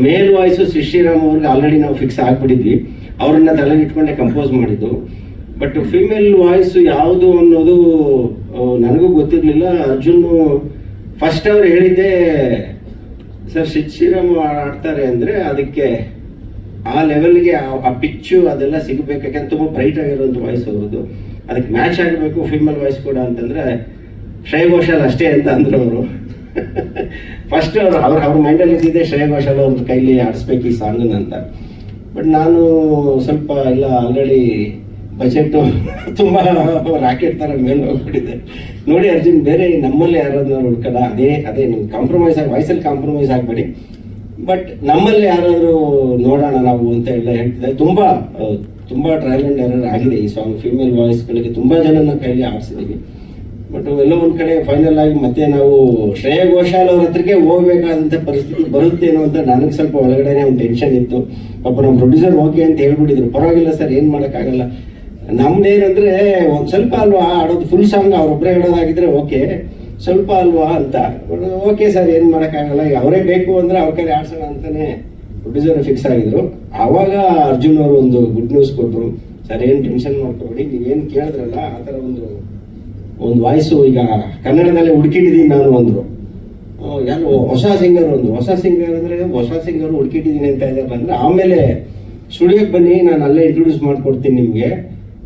ಮೇಲ್ ವಾಯ್ಸು ಶ್ರೀರಾಮ್ ಅವ್ರಿಗೆ ಆಲ್ರೆಡಿ ನಾವು ಫಿಕ್ಸ್ ಆಗಿಬಿಟ್ಟಿದ್ವಿ. ಅವ್ರನ್ನ ತಲೆಗಿಟ್ಕೊಂಡೆ ಕಂಪೋಸ್ ಮಾಡಿದ್ದು. ಬಟ್ ಫಿಮೇಲ್ ವಾಯ್ಸ್ ಯಾವುದು ಅನ್ನೋದು ನನಗೂ ಗೊತ್ತಿರಲಿಲ್ಲ. ಅರ್ಜುನ್ ಫಸ್ಟ್ ಅವ್ರು ಹೇಳಿದ್ದೆ, ಸರ್ ಶ್ರೀರಾಮ್ ಆಡ್ತಾರೆ ಅಂದರೆ ಅದಕ್ಕೆ ಆ ಲೆವೆಲ್ಗೆ ಆ ಪಿಚ್ಚು ಅದೆಲ್ಲ ಸಿಗಬೇಕು. ಯಾಕಂದ್ರೆ ತುಂಬಾ ಬ್ರೈಟ್ ಆಗಿರೋದು ವಾಯ್ಸ್ ಅವ್ರದ್ದು. ಅದಕ್ಕೆ ಮ್ಯಾಚ್ ಆಗಬೇಕು ಫಿಮೇಲ್ ವಾಯ್ಸ್ ಕೂಡ ಅಂತಂದರೆ ಶ್ರೇಯ ಘೋಷಾಲ್ ಅಷ್ಟೇ ಅಂತ ಅಂದರು ಅವರು. ಫಸ್ಟ್ ಅವ್ರು, ಅವ್ರ ಅವ್ರ ಮೈಂಡಲ್ಲಿ ಇದ್ದಿದ್ದೆ ಶ್ರೇಯ ಘೋಷಾಲ್ ಅವ್ರ ಕೈಲಿ ಆಡಿಸ್ಬೇಕು ಈ ಸಾಂಗ್ ಅಂತ. ಬಟ್ ನಾನು ಸ್ವಲ್ಪ ಇಲ್ಲ ಆಲ್ರೆಡಿ ಬಜೆಟ್ ತುಂಬಾ ರಾಕೆಟ್ ತರ ಮೇಲೆ ಹೋಗ್ಬಿಟ್ಟಿದೆ. ನೋಡಿ ಅರ್ಜುನ್, ಬೇರೆ ನಮ್ಮಲ್ಲಿ ಯಾರಾದ್ರೂ ಹುಡ್ಕಲ್ಲ ಅದೇ ಅದೇ, ನೀವು ಕಾಂಪ್ರಮೈಸ್ ಆಗಿ ವಾಯ್ಸಲ್ಲಿ ಕಾಂಪ್ರಮೈಸ್ ಆಗಬೇಡಿ. ಬಟ್ ನಮ್ಮಲ್ಲಿ ಯಾರಾದರೂ ನೋಡೋಣ ನಾವು ಅಂತ ಎಲ್ಲ ಹೇಳ್ತಿದ್ದೆ ತುಂಬಾ ತುಂಬ ಟ್ರಯಲ್ ಅಂಡ್ ಎರರ್ ಆಗಿದೆ ಈ ಸಾಂಗ್ ಫಿಮೇಲ್ ವಾಯ್ಸ್ಗಳಿಗೆ ತುಂಬಾ ಜನನ ಕೈಲಿ ಆಡಿಸಿದ್ದೀವಿ ಬಟ್ ಎಲ್ಲೋ ಒಂದು ಕಡೆ ಫೈನಲ್ ಆಗಿ ಮತ್ತೆ ನಾವು ಶ್ರೇಯ ಘೋಷಾಲ್ ಅವ್ರ ಹತ್ರಕ್ಕೆ ಹೋಗ್ಬೇಕಾದಂತ ಪರಿಸ್ಥಿತಿ ಬರುತ್ತೇನೋ ಅಂತ ನನಗೆ ಸ್ವಲ್ಪ ಒಳಗಡೆನೆ ಒಂದು ಟೆನ್ಷನ್ ಇತ್ತು. ಪಾಪ ನಮ್ಮ ಪ್ರೊಡ್ಯೂಸರ್ ಓಕೆ ಅಂತ ಹೇಳ್ಬಿಟ್ಟಿದ್ರು. ಪರವಾಗಿಲ್ಲ ಸರ್, ಏನು ಮಾಡಕ್ಕಾಗಲ್ಲ. ನಮ್ದೇನಂದ್ರೆ ಒಂದ್ ಸ್ವಲ್ಪ ಅಲ್ವಾ, ಆಡೋದು ಫುಲ್ ಸಾಂಗ್ ಅವ್ರೊಬ್ರೆ ಹೇಳೋದಾಗಿದ್ರೆ ಓಕೆ ಸ್ವಲ್ಪ ಅಲ್ವಾ ಅಂತ. ಓಕೆ ಸರ್ ಏನ್ ಮಾಡಕ್ಕಾಗಲ್ಲ, ಈಗ ಅವರೇ ಬೇಕು ಅಂದ್ರೆ ಅವ್ರ ಕೈಲಿ ಆಡ್ಸೋಣ ಅಂತಾನೆ ಪ್ರೊಡ್ಯೂಸರ್ ಫಿಕ್ಸ್ ಆಗಿದ್ರು. ಆವಾಗ ಅರ್ಜುನ್ ಅವರು ಒಂದು ಗುಡ್ ನ್ಯೂಸ್ ಕೊಟ್ರು. ಸರ್ ಏನ್ ಟೆನ್ಷನ್ ಮಾಡ್ಕೋಬೇಡಿ ನೀವೇನ್ ಕೇಳಿದ್ರಲ್ಲ, ಆ ತರ ಒಂದು ಒಂದು ವಾಯ್ಸು ಈಗ ಕನ್ನಡದಲ್ಲಿ ಹುಡುಕಿಟ್ಟಿದ್ದೀನಿ ನಾನು ಅಂದ್ರು. ಯಾರು, ಹೊಸ ಸಿಂಗರ್ ಒಂದು ಹೊಸ ಸಿಂಗರ್ ಅಂದ್ರೆ, ಹೊಸ ಸಿಂಗರ್ ಹುಡುಕಿಟ್ಟಿದ್ದೀನಿ ಅಂತ ಇದ್ದಾರೆ ಅಂದರೆ ಆಮೇಲೆ ಸ್ಟುಡಿಯೋಗೆ ಬನ್ನಿ, ನಾನು ಅಲ್ಲೇ ಇಂಟ್ರೊಡ್ಯೂಸ್ ಮಾಡ್ಕೊಡ್ತೀನಿ ನಿಮ್ಗೆ.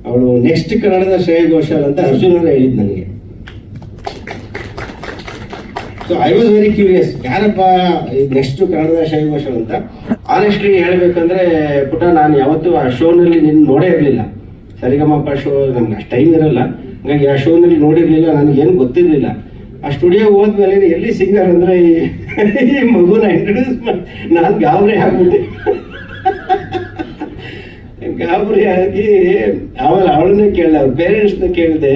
ಅವಳು ನೆಕ್ಸ್ಟ್ ಕನ್ನಡದ ಶ್ರೇಯ ಘೋಷಾಲ್ ಅಂತ ಅರ್ಜುನ್ ಅವರು ಹೇಳಿದ್ ನನಗೆ. So I was very curious ಯಾರಪ್ಪ ನೆಕ್ಸ್ಟ್ ಕನ್ನಡದ ಶ್ರೇಯ ಘೋಷಾಲ್ ಅಂತ? ಆನೆಸ್ಟ್ಲಿ ಹೇಳ್ಬೇಕಂದ್ರೆ, ಪುಟ, ನಾನು ಯಾವತ್ತೂ ಆ ಶೋನಲ್ಲಿ ನಿನ್ನ ನೋಡೇ ಇರಲಿಲ್ಲ. ಸರಿಗಮಪ ಶೋ ನಮ್ಗೆ ಅಷ್ಟು ಟೈಮ್ ಇರಲ್ಲ. ಹಾಗಾಗಿ ಆ ಶೋನಲ್ಲಿ ನೋಡಿರಲಿಲ್ಲ ನನಗೇನು ಗೊತ್ತಿರಲಿಲ್ಲ. ಆ ಸ್ಟುಡಿಯೋ ಹೋದ್ಮೇಲೆ ಎಲ್ಲಿ ಸಿಂಗರ್ ಅಂದ್ರೆ ಈ ಮಗುನ ಇಂಟ್ರೊಡ್ಯೂಸ್ ಮಾಡಿ ನಾನು ಗಾಬರಿ ಆಗ್ಬಿಟ್ಟೆ. ಗಾಬರಿ ಆಗಿ ಆಮೇಲೆ ಅವಳನ್ನ ಕೇಳಿದೆ, ಅವ್ರ ಪೇರೆಂಟ್ಸ್ನ ಕೇಳಿದೆ,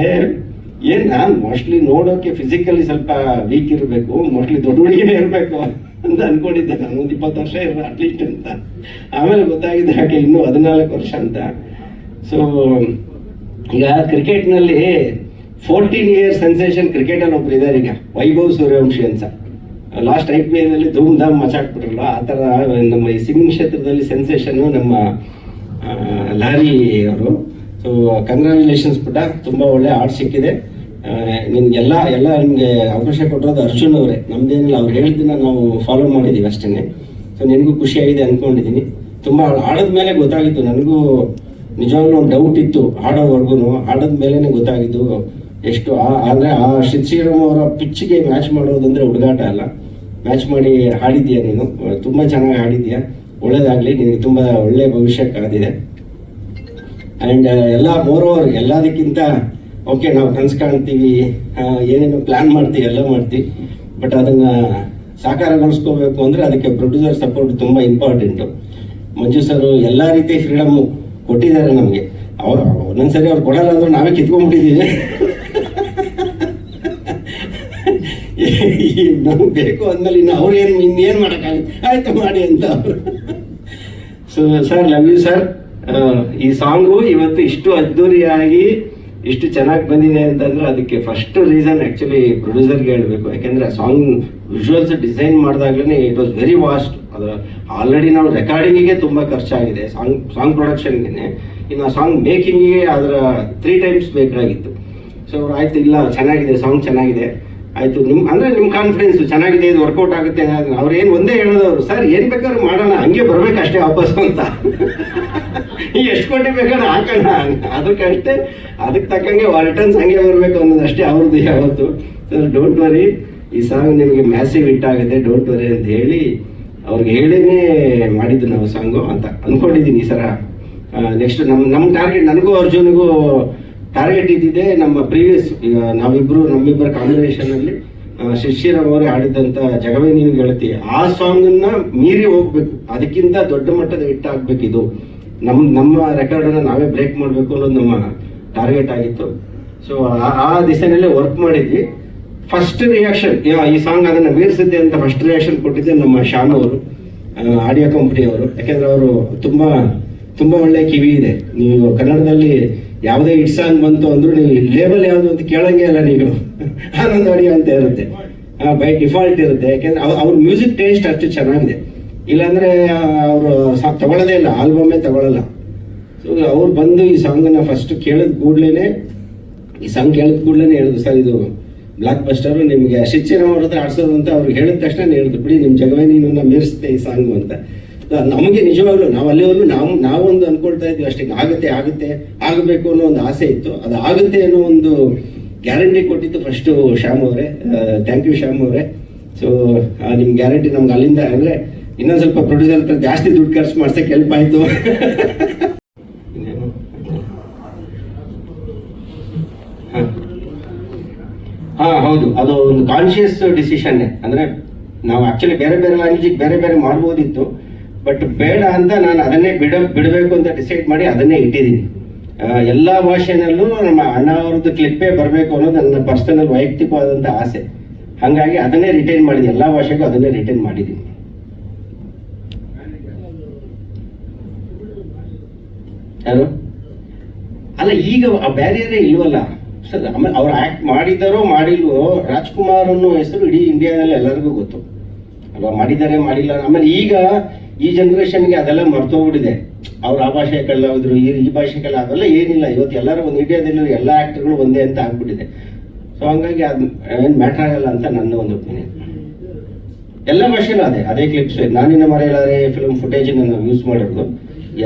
ಏನ್ ನಾನು ಮೋಸ್ಟ್ಲಿ ನೋಡೋಕೆ ಫಿಸಿಕಲಿ ಸ್ವಲ್ಪ ವೀಕ್ ಇರಬೇಕು ಮೋಸ್ಟ್ಲಿ ದೊಡ್ಡ ಹುಡುಗಿನೇ ಇರಬೇಕು ಅಂತ ಅನ್ಕೊಂಡಿದ್ದೆ. ನಾನು ಒಂದು ಇಪ್ಪತ್ತು ವರ್ಷ ಇರ ಅಟ್ಲೀಸ್ಟ್ ಅಂತ. ಆಮೇಲೆ ಗೊತ್ತಾಗಿದೆ ಹಾಗೆ ಇನ್ನೂ ಹದಿನಾಲ್ಕು ವರ್ಷ ಅಂತ. ಸೊ ಈಗ ಕ್ರಿಕೆಟ್ನಲ್ಲಿ ಫೋರ್ಟೀನ್ ಇಯರ್ ಸೆನ್ಸೇಷನ್ ಕ್ರಿಕೆಟಲ್ಲಿ ಒಬ್ರು ಇದ್ದಾರೆ ಈಗ, ವೈಭವ್ ಸೂರ್ಯವಂಶಿ ಅಂತ. ಲಾಸ್ಟ್ ಐ ಪಿ ಎಲ್ ಅಲ್ಲಿ ಧೂಮ್ ಧಾಮ್ ಮಚಾಕ್ಬಿಟ್ರಲ್ಲ, ಆ ಥರ ನಮ್ಮ ಈ ಸಿಂಗಿಂಗ್ ಕ್ಷೇತ್ರದಲ್ಲಿ ಸೆನ್ಸೇಷನ್ ನಮ್ಮ ಲಾರಿ ಅವರು. ಸೊ ಕಂಗ್ರ್ಯಾಚುಲೇಷನ್ಸ್ ಪುಟ್ಟ. ತುಂಬಾ ಒಳ್ಳೆ ಆರ್ಟ್ ಸಿಕ್ಕಿದೆ. ನಿಮ್ಗೆಲ್ಲ ಎಲ್ಲ ನಿಮ್ಗೆ ಅವಕಾಶ ಕೊಟ್ಟಿರೋದು ಅರ್ಜುನ್ ಅವರೇ. ನಮ್ದೇನಿಲ್ಲ, ಅವ್ರು ಹೇಳಿದ್ದನ್ನ ನಾವು ಫಾಲೋ ಮಾಡಿದೀವಿ ಅಷ್ಟೇನೆ. ಸೊ ನಿನಗೂ ಖುಷಿಯಾಗಿದೆ ಅನ್ಕೊಂಡಿದ್ದೀನಿ ತುಂಬಾ ಆಡದ ಮೇಲೆ ಗೊತ್ತಾಗಿತ್ತು. ನನಗೂ ನಿಜವಾಗ್ಲೂ ಒಂದು ಡೌಟ್ ಇತ್ತು ಆಡೋವರೆಗೂ ಆಡದ ಮೇಲೆನೆ ಗೊತ್ತಾಗಿದ್ದು ಎಷ್ಟು ಅಂದ್ರೆ ಆ ಶ್ರೀ ಶ್ರೀರಾಮ್ ಅವರ ಪಿಚ್ಗೆ ಮ್ಯಾಚ್ ಮಾಡೋದಂದ್ರೆ ಹುಡುಗಾಟ ಅಲ್ಲ. ಮ್ಯಾಚ್ ಮಾಡಿ ಹಾಡಿದ್ಯಾ ನೀನು? ತುಂಬಾ ಚೆನ್ನಾಗಿ ಹಾಡಿದ್ಯಾ? ಒಳ್ಳೇದಾಗ್ಲಿ ನಿನಗೆ ತುಂಬ ಒಳ್ಳೆ ಭವಿಷ್ಯ ಕಾದಿದೆ ಅಂಡ್ ಎಲ್ಲ ಮೋರ್ ಓವರ್ ಎಲ್ಲದಕ್ಕಿಂತ ಓಕೆ ನಾವು ಕನಸು ಕಾಣ್ತೀವಿ ಏನೇನು ಪ್ಲಾನ್ ಮಾಡ್ತೀವಿ, ಎಲ್ಲ ಮಾಡ್ತೀವಿ. ಬಟ್ ಅದನ್ನ ಸಾಕಾರಗೊಳಿಸ್ಕೋಬೇಕು ಅಂದ್ರೆ ಅದಕ್ಕೆ ಪ್ರೊಡ್ಯೂಸರ್ ಸಪೋರ್ಟ್ ತುಂಬಾ ಇಂಪಾರ್ಟೆಂಟು ಮಂಜು ಸರ್ ಎಲ್ಲ ರೀತಿ ಫ್ರೀಡಮ್ಮು ಕೊಟ್ಟಿದ್ದಾರೆ ನಮಗೆ. ಅವ್ರು, ಒಂದೊಂದ್ಸರಿ ಅವ್ರು ಕೊಡಲ್ಲ ಅಂದ್ರೆ ನಾವೇ ಕಿತ್ಕೊಂಡ್ಬಿಟ್ಟಿದ್ದೀವಿ. ನಮ್ಗೆ ಬೇಕು ಅಂದ್ಮೇಲೆ ಇನ್ನು ಅವ್ರೇನು, ಇನ್ನೇನು ಮಾಡೋಕ್ಕಾಗುತ್ತೆ? ಆಯ್ತು ಮಾಡಿ ಅಂತ so sir love you sir ಈ ಸಾಂಗು ಇವತ್ತು ಇಷ್ಟು ಅದ್ದೂರಿಯಾಗಿ ಇಷ್ಟು ಚೆನ್ನಾಗಿ ಬಂದಿದೆ ಅಂತಂದ್ರೆ ಅದಕ್ಕೆ ಫಸ್ಟ್ ರೀಸನ್ ಆ್ಯಕ್ಚುಲಿ ಪ್ರೊಡ್ಯೂಸರ್ಗೆ ಹೇಳಬೇಕು. ಯಾಕೆಂದ್ರೆ ಸಾಂಗ್ ವಿಜುವಲ್ಸ್ ಡಿಸೈನ್ ಮಾಡಿದಾಗಲೇ ಇಟ್ ವಾಸ್ ವೆರಿ ವಾಸ್ಟ್ ಅದರ ಆಲ್ರೆಡಿ ನಾವು ರೆಕಾರ್ಡಿಂಗಿಗೆ ತುಂಬ ಖರ್ಚಾಗಿದೆ ಸಾಂಗ್ ಸಾಂಗ್ ಪ್ರೊಡಕ್ಷನ್ಗೆ ಇನ್ನು ಸಾಂಗ್ ಮೇಕಿಂಗಿಗೆ ಅದರ ತ್ರೀ ಟೈಮ್ಸ್ ಬೇಕಾಗಿತ್ತು ಸೊ ಆಯ್ತು, ಇಲ್ಲ, ಚೆನ್ನಾಗಿದೆ ಸಾಂಗ್ ಚೆನ್ನಾಗಿದೆ. ಆಯ್ತು, ನಿಮ್, ಅಂದ್ರೆ ನಿಮ್ ಕಾನ್ಫಿಡೆನ್ಸ್ ಚೆನ್ನಾಗಿದೆ, ಇದು ವರ್ಕೌಟ್ ಆಗುತ್ತೆ ಅವ್ರು ಏನ್ ಒಂದೇ ಹೇಳೋದವ್ರು, ಸರ್, ಏನ್ ಬೇಕಾದ್ರೂ ಮಾಡೋಣ, ಹಂಗೆ ಬರಬೇಕು ಅಷ್ಟೇ ವಾಪಸ್ ಅಂತ. ಎಷ್ಟು ಕೋಟಿ ಬೇಕಾದ್ರೆ ಹಾಕೋಣ. ಅದಕ್ಕಷ್ಟೇ ಅದಕ್ಕೆ ತಕ್ಕಂಗೆ ರಿಟರ್ನ್ಸ್ ಹಂಗೆ ಬರ್ಬೇಕು ಅನ್ನೋದು ಅಷ್ಟೇ ಅವ್ರದ್ದು ಯಾವತ್ತು. ಸರ್ ಡೋಂಟ್ ವರಿ ಈ ಸಾಂಗ್ ನಿಮಗೆ ಮ್ಯಾಸಿವ್ ಹಿಟ್ ಆಗುತ್ತೆ ಡೋಂಟ್ ವರಿ ಅಂತ ಹೇಳಿ, ಅವ್ರಿಗೆ ಹೇಳಿನೇ ಮಾಡಿದ್ದು ನಾವು ಸಾಂಗು ಅಂತ ಅಂದ್ಕೊಂಡಿದ್ದೀನಿ ಈ ಸರ ನೆಕ್ಸ್ಟ್ ನಮ್ಮ ನಮ್ಮ ಟಾರ್ಗೆಟ್ ನನಗೂ ಅರ್ಜುನ್ಗೂ ಟಾರ್ಗೆಟ್ ಇದ್ದಿದೆ ನಮ್ಮ ಪ್ರೀವಿಯಸ್ ಈಗ ನಾವಿಬ್ರು ನಮ್ಮಿಬ್ಬರ ಕಾಂಬಿನೇಷನ್ ಅಲ್ಲಿ ಆ, ಶಿಶಿರಮ್ ಅವರೇ ಆಡಿದಂತ ಜಗವೇ ನೀನು ಗೆಳತಿ ಆ ಸಾಂಗ್ ಅನ್ನ ಮೀರಿ ಹೋಗ್ಬೇಕು. ಅದಕ್ಕಿಂತ ದೊಡ್ಡ ಮಟ್ಟದ ಹಿಟ್ ಆಗ್ಬೇಕು ಇದು. ನಮ್ ನಮ್ಮ ರೆಕಾರ್ಡ್ ಅನ್ನ ನಾವೇ ಬ್ರೇಕ್ ಮಾಡಬೇಕು ಅನ್ನೋದು ನಮ್ಮ ಟಾರ್ಗೆಟ್ ಆಗಿತ್ತು. ಸೊ ಆ ದಿಸೆನಲ್ಲೇ ವರ್ಕ್ ಮಾಡಿದ್ವಿ. ಫಸ್ಟ್ ರಿಯಾಕ್ಷನ್ ಈ ಸಾಂಗ್ ಅದನ್ನ ಮೀರಿಸಿದ್ದೆ ಅಂತ ಫಸ್ಟ್ ರಿಯಾಕ್ಷನ್ ಕೊಟ್ಟಿದ್ದೆ ನಮ್ಮ ಶ್ಯಾಮ್ ಅವರು ಆಡಿಯೋ ಕಂಪನಿ ಅವರು. ಯಾಕೆಂದ್ರೆ ಅವರು ತುಂಬಾ ತುಂಬಾ ಒಳ್ಳೆ ಕಿವಿ ಇದೆ. ನೀವು ಕನ್ನಡದಲ್ಲಿ ಯಾವುದೇ ಹಿಟ್ ಸಾಂಗ್ ಬಂತು ಅಂದ್ರೂ ನೀವು ಲೇಬಲ್ ಯಾವುದು ಅಂತ ಕೇಳಂಗೇ ಇಲ್ಲ ನೀವು ಆನಂದ್ ಅಡಿ ಅಂತ ಇರುತ್ತೆ. ಬೈ ಡಿಫಾಲ್ಟ್ ಇರುತ್ತೆ. ಯಾಕೆಂದ್ರೆ ಅವ್ರ ಮ್ಯೂಸಿಕ್ ಟೇಸ್ಟ್ ಅಷ್ಟು ಚೆನ್ನಾಗಿದೆ. ಇಲ್ಲಾಂದ್ರೆ ಅವರು ತಗೊಳ್ಳೋದೇ ಇಲ್ಲ. ಆಲ್ಬಮೇ ತಗೊಳ್ಳಲ್ಲ. ಸೊ ಅವ್ರು ಬಂದು ಈ ಸಾಂಗನ್ನ ಫಸ್ಟ್ ಕೇಳಿದ ಕೂಡ್ಲೇನೆ, ಈ ಸಾಂಗ್ ಕೇಳಿದ ಕೂಡಲೇ ಹೇಳಿದ್ರು, ಸರ್, ಇದು ಬ್ಲಾಕ್ ಬಸ್ಟರ್ ನಿಮಗೆ ಶಿಕ್ಷಣ ಅವ್ರ ಹತ್ರ ಆಡ್ಸೋದು ಅಂತ ಅವ್ರಿಗೆ ಹೇಳಿದ ತಕ್ಷಣ ಹೇಳಿದ್ರು. ಬಿಡಿ ನಿಮ್ಮ ಜಗವೇ ನೀನು ಮೀರಿಸುತ್ತೆ ಈ ಸಾಂಗ್ ಅಂತ. ನಮಗೆ ನಿಜವಾಗ್ಲೂ ನಾವು ಅಲ್ಲಿವರೆಗೂ ನಾವು, ನಾವೊಂದು ಅನ್ಕೊಳ್ತಾ ಇದ್ವಿ ಅಷ್ಟೇ, ಆಗುತ್ತೆ ಆಗುತ್ತೆ, ಆಗಬೇಕು ಅನ್ನೋ ಒಂದು ಆಸೆ ಇತ್ತು. ಅದು ಆಗುತ್ತೆ ಅನ್ನೋ ಒಂದು ಗ್ಯಾರಂಟಿ ಕೊಟ್ಟಿತ್ತು ಫಸ್ಟ್ ಶ್ಯಾಮ್ ಅವರೇ. ಥ್ಯಾಂಕ್ ಯು ಶ್ಯಾಮ್ ಅವರೇ. ಸೊ ನಿಮ್ ಗ್ಯಾರಂಟಿ ನಮ್ಗೆ ಅಲ್ಲಿಂದ, ಅಂದ್ರೆ ಇನ್ನೊಂದ್ ಸ್ವಲ್ಪ ಪ್ರೊಡ್ಯೂಸರ್ ಹತ್ರ ಜಾಸ್ತಿ ದುಡ್ಡು ಖರ್ಚು ಮಾಡ್ಸಕ್ಕೆ ಹೆಲ್ಪ್ ಆಯ್ತು? ಹ. ಹೌದು. ಅದು ಒಂದು ಕಾನ್ಶಿಯಸ್ ಡಿಸಿಷನ್ ಅಂದ್ರೆ ನಾವು ಆಕ್ಚುಲಿ ಬೇರೆ ಬೇರೆ ಲ್ಯಾಂಗ್ವೇಜಿಗೆ ಬೇರೆ ಬೇರೆ ಮಾಡ್ಬೋದಿತ್ತು. ಬಟ್ ಬೇಡ ಅಂತ ನಾನು ಅದನ್ನೇ ಬಿಡ, ಬಿಡಬೇಕು ಅಂತ ಡಿಸೈಡ್ ಮಾಡಿ ಅದನ್ನೇ ಇಟ್ಟಿದ್ದೀನಿ. ಎಲ್ಲ ಭಾಷೆನಲ್ಲೂ ನಮ್ಮ ಅಣ್ಣ ಅವ್ರದ್ದು ಕ್ಲಿಪ್ಪೇ ಬರಬೇಕು ಅನ್ನೋದು ನನ್ನ ಪರ್ಸನಲ್ ವೈಯಕ್ತಿಕವಾದಂಥ ಆಸೆ. ಹಾಗಾಗಿ ಅದನ್ನೇ ರಿಟೈನ್ ಮಾಡಿದ್ದೀನಿ ಎಲ್ಲ ಭಾಷೆಗೂ ಅದನ್ನೇ ರಿಟೈನ್ ಮಾಡಿದ್ದೀನಿ. ಯಾರು? ಅಲ್ಲ, ಈಗ ಆ ಬ್ಯಾರಿಯರೇ ಇಲ್ವಲ್ಲ? ಸರ್ ಆಮೇಲೆ ಅವ್ರು ಆಕ್ಟ್ ಮಾಡಿದ್ದಾರೋ ಮಾಡಿಲ್ವೋ, ರಾಜ್ಕುಮಾರ್ ಅನ್ನೋ ಹೆಸರು ಇಡೀ ಇಂಡಿಯಾದಲ್ಲಿ ಎಲ್ಲರಿಗೂ ಗೊತ್ತು. ಅಲ್ವಾ? ಮಾಡಿದ್ದಾರೆ, ಮಾಡಿಲ್ಲ ಆಮೇಲೆ ಈಗ ಈ ಜನ್ರೇಷನ್ಗೆ ಅದೆಲ್ಲ ಮರ್ತೋಗ್ಬಿಟ್ಟಿದೆ ಅವ್ರು ಆ ಭಾಷೆ ಕಳ್ಳಾದ್ರು ಈ ಈ ಭಾಷೆ ಕಳ್ಳ ಅದೆಲ್ಲ ಏನಿಲ್ಲ. ಇವತ್ತು ಎಲ್ಲರೂ ಒಂದು ಇಂಡಿಯಾದಲ್ಲಿ ಎಲ್ಲ ಆಕ್ಟರ್ಗಳು ಒಂದೇ ಅಂತ ಆಗ್ಬಿಟ್ಟಿದೆ. ಸೊ ಹಂಗಾಗಿ ಅದು ಏನು ಮ್ಯಾಟ್ರ್ ಆಗಲ್ಲ ಅಂತ ನನ್ನ ಒಂದು ಒಪಿನಿಯನ್ ಎಲ್ಲ ಭಾಷೆನೂ ಅದೇ ಅದೇ ಕ್ಲಿಪ್ಸ್ ನಾನಿನ್ನ ಮರೆಯಲಾರೆ ಫಿಲ್ಮ್ ಫುಟೇಜ್ ನಾವು ಯೂಸ್ ಮಾಡಿರೋದು.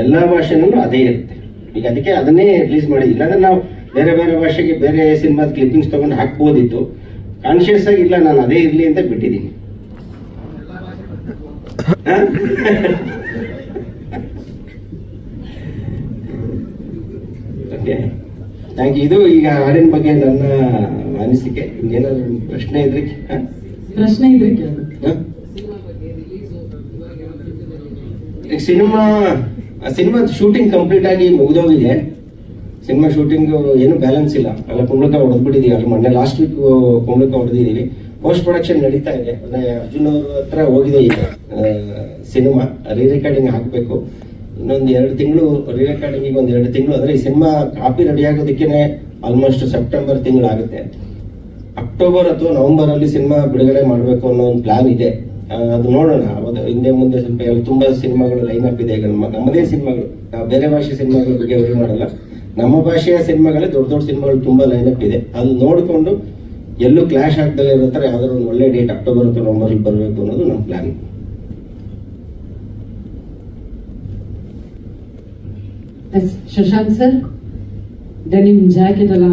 ಎಲ್ಲ ಭಾಷೆನೂ ಅದೇ ಇರುತ್ತೆ. ಈಗ ಅದಕ್ಕೆ ಅದನ್ನೇ ರಿಲೀಸ್ ಮಾಡಿದ್ವಿ ಇಲ್ಲಾಂದ್ರೆ ನಾವು ಬೇರೆ ಬೇರೆ ಭಾಷೆಗೆ ಬೇರೆ ಸಿನಿಮಾದ ಕ್ಲಿಪ್ಪಿಂಗ್ಸ್ ತಗೊಂಡು ಹಾಕ್ಬೋದಿತ್ತು. ಕಾನ್ಶಿಯಸ್ ಆಗಿ ಇಲ್ಲ, ನಾನು ಅದೇ ಇರಲಿ ಅಂತ ಬಿಟ್ಟಿದ್ದೀನಿ. ಯು ಇದು ಈಗ ಹಾಡಿನ ಬಗ್ಗೆ ನನ್ನ ಅನಿಸಿಕೆ. ಏನಾದ್ರು ಪ್ರಶ್ನೆ ಇದ್ರಿ? ಪ್ರಶ್ನೆ ಇದ್ರೆ ಸಿನಿಮಾ ಸಿನಿಮಾ ಶೂಟಿಂಗ್ ಕಂಪ್ಲೀಟ್ ಆಗಿ ಮುಗಿದೋಗಿದೆ. ಸಿನಿಮಾ ಶೂಟಿಂಗ್ ಏನು ಬ್ಯಾಲೆನ್ಸ್ ಇಲ್ಲ. ಅಲ್ಲ ಕುಂಬಳಕ ಹೊಡೆದ್ಬಿಟ್ಟಿದೀವಿ. ಅಲ್ಲಿ ಮೊನ್ನೆ ಲಾಸ್ಟ್ ವೀಕ್ ಕುಂಬಳಕ ಹೊಡೆದಿದ್ದೀವಿ. ಪೋಸ್ಟ್ ಪ್ರೊಡಕ್ಷನ್ ನಡೀತಾ ಇದೆ. ಅರ್ಜುನ್ ಅವ್ರ ಹತ್ರ ಹೋಗಿದೆ ಈಗ. ಸಿನಿಮಾ ರೀ ರೆಕಾರ್ಡಿಂಗ್ ಹಾಕಬೇಕು. ಇನ್ನೊಂದು ಎರಡು ತಿಂಗಳು ರೀ ರೆಕಾರ್ಡಿಂಗ್ ಒಂದು ಎರಡು ತಿಂಗಳು. ಅಂದರೆ ಈ ಸಿನಿಮಾ ಕಾಪಿ ರೆಡಿ ಆಗೋದಕ್ಕೆ ಆಲ್ಮೋಸ್ಟ್ ಸೆಪ್ಟೆಂಬರ್ ತಿಂಗಳು ಆಗುತ್ತೆ ಅಕ್ಟೋಬರ್ ಅಥವಾ ನವೆಂಬರ್ ಅಲ್ಲಿ ಸಿನಿಮಾ ಬಿಡುಗಡೆ ಮಾಡಬೇಕು ಅನ್ನೋ ಒಂದು ಪ್ಲಾನ್ ಇದೆ. ಅದು ನೋಡೋಣ. ಅದು ಹಿಂದೆ ಮುಂದೆ ಸ್ವಲ್ಪ ತುಂಬಾ ಸಿನಿಮಾಗಳು ಲೈನ್ ಅಪ್ ಇದೆ. ಈಗ ನಮ್ಮ, ನಮ್ಮದೇ ಸಿನಿಮಾಗಳು ಬೇರೆ ಭಾಷೆ ಸಿನಿಮಾಗಳ ಬಗ್ಗೆ ಮಾಡಲ್ಲ. ನಮ್ಮ ಭಾಷೆಯ ಸಿನಿಮಾಗಳೇ ದೊಡ್ಡ ದೊಡ್ಡ ಸಿನಿಮಾಗಳು ತುಂಬಾ ಲೈನ್ ಅಪ್ ಇದೆ. ಅದು ನೋಡಿಕೊಂಡು ಎಲ್ಲೂ ಕ್ಲಾಶ್ ಆಗ್ದಲೇ ಇರೋ ಥರ ಯಾವ್ದಾದ್ರು ಒಂದು ಒಳ್ಳೆ ಡೇಟ್ ಅಕ್ಟೋಬರ್ ಅಥವಾ ನವೆಂಬರ್ ಬರಬೇಕು ಅನ್ನೋದು ನಮ್ಮ plan Shashank sir denim jacket ಎಲ್ಲ